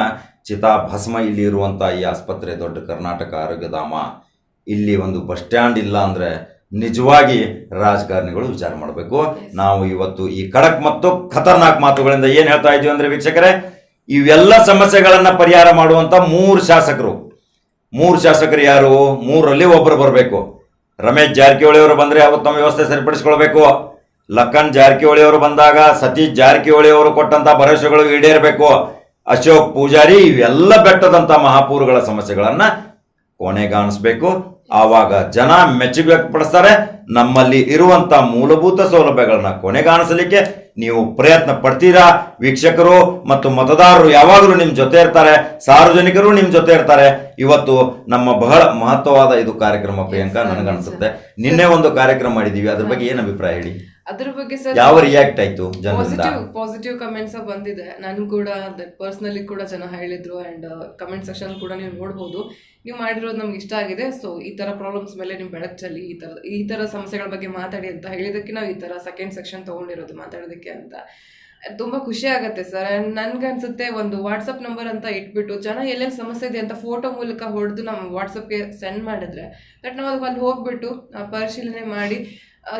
ಚಿತಾಭಸ್ಮ ಇಲ್ಲಿ ಇರುವಂಥ ಈ ಆಸ್ಪತ್ರೆ ದೊಡ್ಡ ಕರ್ನಾಟಕ ಆರೋಗ್ಯಧಾಮ. ಇಲ್ಲಿ ಒಂದು ಬಸ್ ಸ್ಟ್ಯಾಂಡ್ ಇಲ್ಲ ಅಂದರೆ ನಿಜವಾಗಿ ರಾಜಕಾರಣಿಗಳು ವಿಚಾರ ಮಾಡಬೇಕು. ನಾವು ಇವತ್ತು ಈ ಖಡಕ್ ಮತ್ತು ಖತರ್ನಾಕ್ ಮಾತುಗಳಿಂದ ಏನು ಹೇಳ್ತಾ ಇದ್ದೀವಿ ಅಂದ್ರೆ ವೀಕ್ಷಕರೇ ಇವೆಲ್ಲ ಸಮಸ್ಯೆಗಳನ್ನು ಪರಿಹಾರ ಮಾಡುವಂಥ ಮೂರು ಶಾಸಕರು. ಮೂರು ಶಾಸಕರು ಯಾರು? ಮೂರರಲ್ಲಿ ಒಬ್ಬರು ಬರಬೇಕು. ರಮೇಶ್ ಜಾರಕಿಹೊಳಿ ಅವರು ಬಂದರೆ ಅವತ್ತು ನಮ್ಮ ವ್ಯವಸ್ಥೆ ಸರಿಪಡಿಸ್ಕೊಳ್ಬೇಕು. ಲಖನ್ ಜಾರಕಿಹೊಳಿ ಅವರು ಬಂದಾಗ ಸತೀಶ್ ಜಾರಕಿಹೊಳಿ ಅವರು ಕೊಟ್ಟಂತ ಭರವಸೆಗಳು ಈಡೇರಬೇಕು. ಅಶೋಕ್ ಪೂಜಾರಿ ಇವೆಲ್ಲ ಬೆಟ್ಟದಂತ ಮಹಾಪೂರುಗಳ ಸಮಸ್ಯೆಗಳನ್ನ ಕೊನೆಗಾಣಿಸ್ಬೇಕು ಆವಾಗ ಜನ ಮೆಚ್ಚುಗೆ ವ್ಯಕ್ತಪಡಿಸ್ತಾರೆ ನಮ್ಮಲ್ಲಿ ಇರುವಂತ ಮೂಲಭೂತ ಸೌಲಭ್ಯಗಳನ್ನ ಕೊನೆಗಾಣಿಸಲಿಕ್ಕೆ ನೀವು ಪ್ರಯತ್ನ ಪಡ್ತೀರಾ? ವೀಕ್ಷಕರು ಮತ್ತು ಮತದಾರರು ಯಾವಾಗಲೂ ನಿಮ್ಮ ಜೊತೆ ಇರ್ತಾರೆ ಸಾರ್ವಜನಿಕರು ನಿಮ್ಮ ಜೊತೆ ಇರ್ತಾರೆ. ಇವತ್ತು ನಮ್ಮ ಬಹಳ ಮಹತ್ವವಾದ ಇದು ಕಾರ್ಯಕ್ರಮ ಪ್ರಿಯಾಂಕಾ ನನಗನ್ಸುತ್ತೆ. ನಿನ್ನೆ ಒಂದು ಕಾರ್ಯಕ್ರಮ ಮಾಡಿದೀವಿ ಅದ್ರ ಬಗ್ಗೆ ಏನು ಅಭಿಪ್ರಾಯ ಹೇಳಿ? ಅದ್ರ ಬಗ್ಗೆ ಸರ್ ಯಾವ ರಿಯಾಕ್ಟ್ ಆಯ್ತು ಜನರಿಂದ? ಪಾಸಿಟಿವ್ ಪಾಸಿಟಿವ್ ಕಮೆಂಟ್ಸ್ ಬಂದಿದೆ. ನಾನು ಕೂಡ ಪರ್ಸ್ನಲಿ ಕೂಡ ಜನ ಹೇಳಿದ್ರು ಅಂಡ್ ಕಮೆಂಟ್ ಸೆಕ್ಷನ್ ಕೂಡ ನೀವು ನೋಡ್ಬೋದು. ನೀವು ಮಾಡಿರೋದು ನಮ್ಗೆ ಇಷ್ಟ ಆಗಿದೆ. ಸೊ ಈ ತರ ಪ್ರಾಬ್ಲಮ್ಸ್ ಮೇಲೆ ನೀವು ಬೆಳಕು ಚೆಲ್ಲಿ ಈ ತರ ಈ ತರ ಸಮಸ್ಯೆಗಳ ಬಗ್ಗೆ ಮಾತಾಡಿ ಅಂತ ಹೇಳಿದಕ್ಕೆ ನಾವು ಈ ತರ ಸೆಕೆಂಡ್ ಸೆಕ್ಷನ್ ತಗೊಂಡಿರೋದು ಮಾತಾಡೋದಕ್ಕೆ ಅಂತ. ತುಂಬಾ ಖುಷಿ ಆಗುತ್ತೆ ಸರ್. ನನ್ಗೆ ಅನ್ಸುತ್ತೆ ಒಂದು ವಾಟ್ಸಪ್ ನಂಬರ್ ಅಂತ ಇಟ್ಬಿಟ್ಟು ಜನ ಎಲ್ಲೆಲ್ಲಿ ಸಮಸ್ಯೆ ಇದೆ ಅಂತ ಫೋಟೋ ಮೂಲಕ ಹೊಡೆದು ನಮ್ಮ ವಾಟ್ಸಪ್ಗೆ ಸೆಂಡ್ ಮಾಡಿದ್ರೆ ಬಟ್ ನಾವು ಅಲ್ಲಿ ಹೋಗ್ಬಿಟ್ಟು ಪರಿಶೀಲನೆ ಮಾಡಿ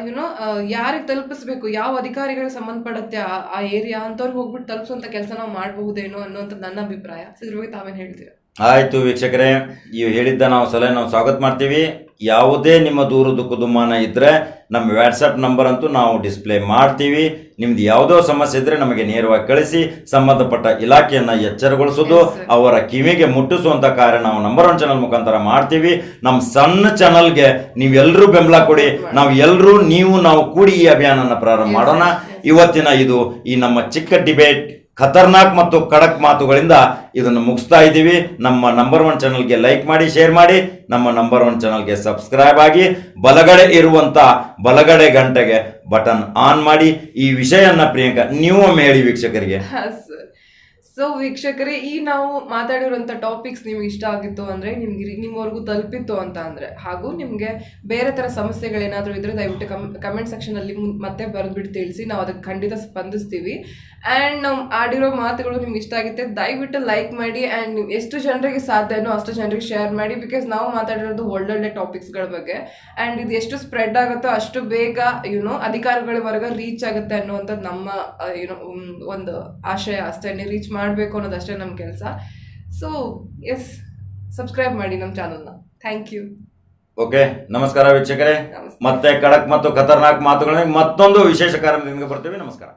ಯುನೋ ಯಾರಿಗೆ ತಲುಪಿಸ್ಬೇಕು? ಯಾವ ಅಧಿಕಾರಿಗಳಿಗೆ ಸಂಬಂಧಪಡುತ್ತೆ ಆ- ಏರಿಯಾ ಅಂತವ್ರಿಗೆ ಹೋಗ್ಬಿಟ್ಟು ತಲುಪಿಸುವಂತ ಕೆಲಸ ನಾವು ಮಾಡಬಹುದೇನೋ ಅನ್ನೋಂಥ ನನ್ನ ಅಭಿಪ್ರಾಯ. ಇದ್ರ ಬಗ್ಗೆ ತಾವೇನು ಹೇಳ್ತೀರಾ? ಆಯ್ತು ವೀಕ್ಷಕರೇ, ನೀವು ಹೇಳಿದ್ದ ನಾವು ಸಲಹೆ ನಾವು ಸ್ವಾಗತ ಮಾಡ್ತೀವಿ. ಯಾವುದೇ ನಿಮ್ಮ ದೂರು ದುಃಖ ದುಮ್ಮಾನ ಇದ್ದರೆ ನಮ್ಮ ವ್ಯಾಟ್ಸಪ್ ನಂಬರ್ ಅಂತೂ ನಾವು ಡಿಸ್ಪ್ಲೇ ಮಾಡ್ತೀವಿ. ನಿಮ್ದು ಯಾವುದೋ ಸಮಸ್ಯೆ ಇದ್ರೆ ನಮಗೆ ನೇರವಾಗಿ ಕಳಿಸಿ ಸಂಬಂಧಪಟ್ಟ ಇಲಾಖೆಯನ್ನ ಎಚ್ಚರಗೊಳಿಸೋದು ಅವರ ಕಿವಿಗೆ ಮುಟ್ಟಿಸುವಂಥ ಕಾರ್ಯ ನಾವು ನಂಬರ್ ಒನ್ ಚಾನಲ್ ಮುಖಾಂತರ ಮಾಡ್ತೀವಿ. ನಮ್ಮ ಸಣ್ಣ ಚಾನಲ್ಗೆ ನೀವೆಲ್ಲರೂ ಬೆಂಬಲ ಕೊಡಿ. ನಾವು ಎಲ್ಲರೂ ನೀವು ನಾವು ಕೂಡಿ ಈ ಅಭಿಯಾನನ ಪ್ರಾರಂಭ ಮಾಡೋಣ. ಇವತ್ತಿನ ಇದು ಈ ನಮ್ಮ ಚಿಕ್ಕ ಡಿಬೇಟ್ ಖತರ್ನಾಕ್ ಮತ್ತು ಖಡಕ್ ಮಾತುಗಳಿಂದ ಇದನ್ನು ಮುಗಿಸ್ತಾ ಇದ್ದೀವಿ. ನಮ್ಮ ನಂಬರ್ ಒನ್ ಚಾನಲ್ಗೆ ಲೈಕ್ ಮಾಡಿ ಶೇರ್ ಮಾಡಿ. ನಮ್ಮ ನಂಬರ್ ಒನ್ ಚಾನಲ್ಗೆ ಸಬ್ಸ್ಕ್ರೈಬ್ ಆಗಿ, ಬಲಗಡೆ ಇರುವಂತ ಬಲಗಡೆ ಗಂಟೆಗೆ ಬಟನ್ ಆನ್ ಮಾಡಿ. ಈ ವಿಷಯನ್ನ ಪ್ರಿಯಾಂಕಾ ನೀವು ಹೇಳಿ ವೀಕ್ಷಕರಿಗೆ. ಸೊ ವೀಕ್ಷಕರೇ, ಈ ನಾವು ಮಾತಾಡಿರುವಂಥ ಟಾಪಿಕ್ಸ್ ನಿಮ್ಗೆ ಇಷ್ಟ ಆಗಿತ್ತು ಅಂದರೆ ನಿಮ್ಗೆ ನಿಮ್ಮವರೆಗೂ ತಲುಪಿತ್ತು ಅಂತ ಅಂದರೆ, ಹಾಗೂ ನಿಮಗೆ ಬೇರೆ ಥರ ಸಮಸ್ಯೆಗಳೇನಾದರೂ ಇದ್ದರೆ ದಯವಿಟ್ಟು ಕಮ್ ಕಮೆಂಟ್ ಸೆಕ್ಷನಲ್ಲಿ ಮತ್ತೆ ಬರೆದ್ಬಿಟ್ಟು ತಿಳಿಸಿ, ನಾವು ಅದಕ್ಕೆ ಖಂಡಿತ ಸ್ಪಂದಿಸ್ತೀವಿ. ಆ್ಯಂಡ್ ನಾವು ಆಡಿರೋ ಮಾತುಗಳು ನಿಮ್ಗೆ ಇಷ್ಟ ಆಗಿತ್ತೆ ದಯವಿಟ್ಟು ಲೈಕ್ ಮಾಡಿ ಆ್ಯಂಡ್ ನೀವು ಎಷ್ಟು ಜನರಿಗೆ ಸಾಧ್ಯನೋ ಅಷ್ಟು ಜನರಿಗೆ ಶೇರ್ ಮಾಡಿ ಬಿಕಾಸ್ ನಾವು ಮಾತಾಡಿರೋದು ಒಳ್ಳೊಳ್ಳೆ ಟಾಪಿಕ್ಸ್ಗಳ ಬಗ್ಗೆ. ಆ್ಯಂಡ್ ಇದು ಎಷ್ಟು ಸ್ಪ್ರೆಡ್ ಆಗುತ್ತೋ ಅಷ್ಟು ಬೇಗ ಯುನೋ ಅಧಿಕಾರಿಗಳವರೆಗೆ ರೀಚ್ ಆಗುತ್ತೆ ಅನ್ನುವಂಥದ್ದು ನಮ್ಮ ಯುನೋ ಒಂದು ಆಶಯ ಅಷ್ಟೇ ರೀಚ್ ಮಾಡಬೇಕು ಅನ್ನೋದಷ್ಟೇ ನಮ್ಮ ಕೆಲಸ. ಸೊ ಎಸ್ ಸಬ್ಸ್ಕ್ರೈಬ್ ಮಾಡಿ ನಮ್ಮ ಚಾನಲ್ನ ಥ್ಯಾಂಕ್ ಯು ಓಕೆ ನಮಸ್ಕಾರ ವೀಕ್ಷಕರೇ. ಮತ್ತೆ ಖಡಕ್ ಮತ್ತು ಖತರ್ನಾಕ್ ಮಾತುಗಳನ್ನ ಮತ್ತೊಂದು ವಿಶೇಷ ಕಾರ್ಯಕ್ರಮದಿಂದ ಬರ್ತೀವಿ. ನಮಸ್ಕಾರ.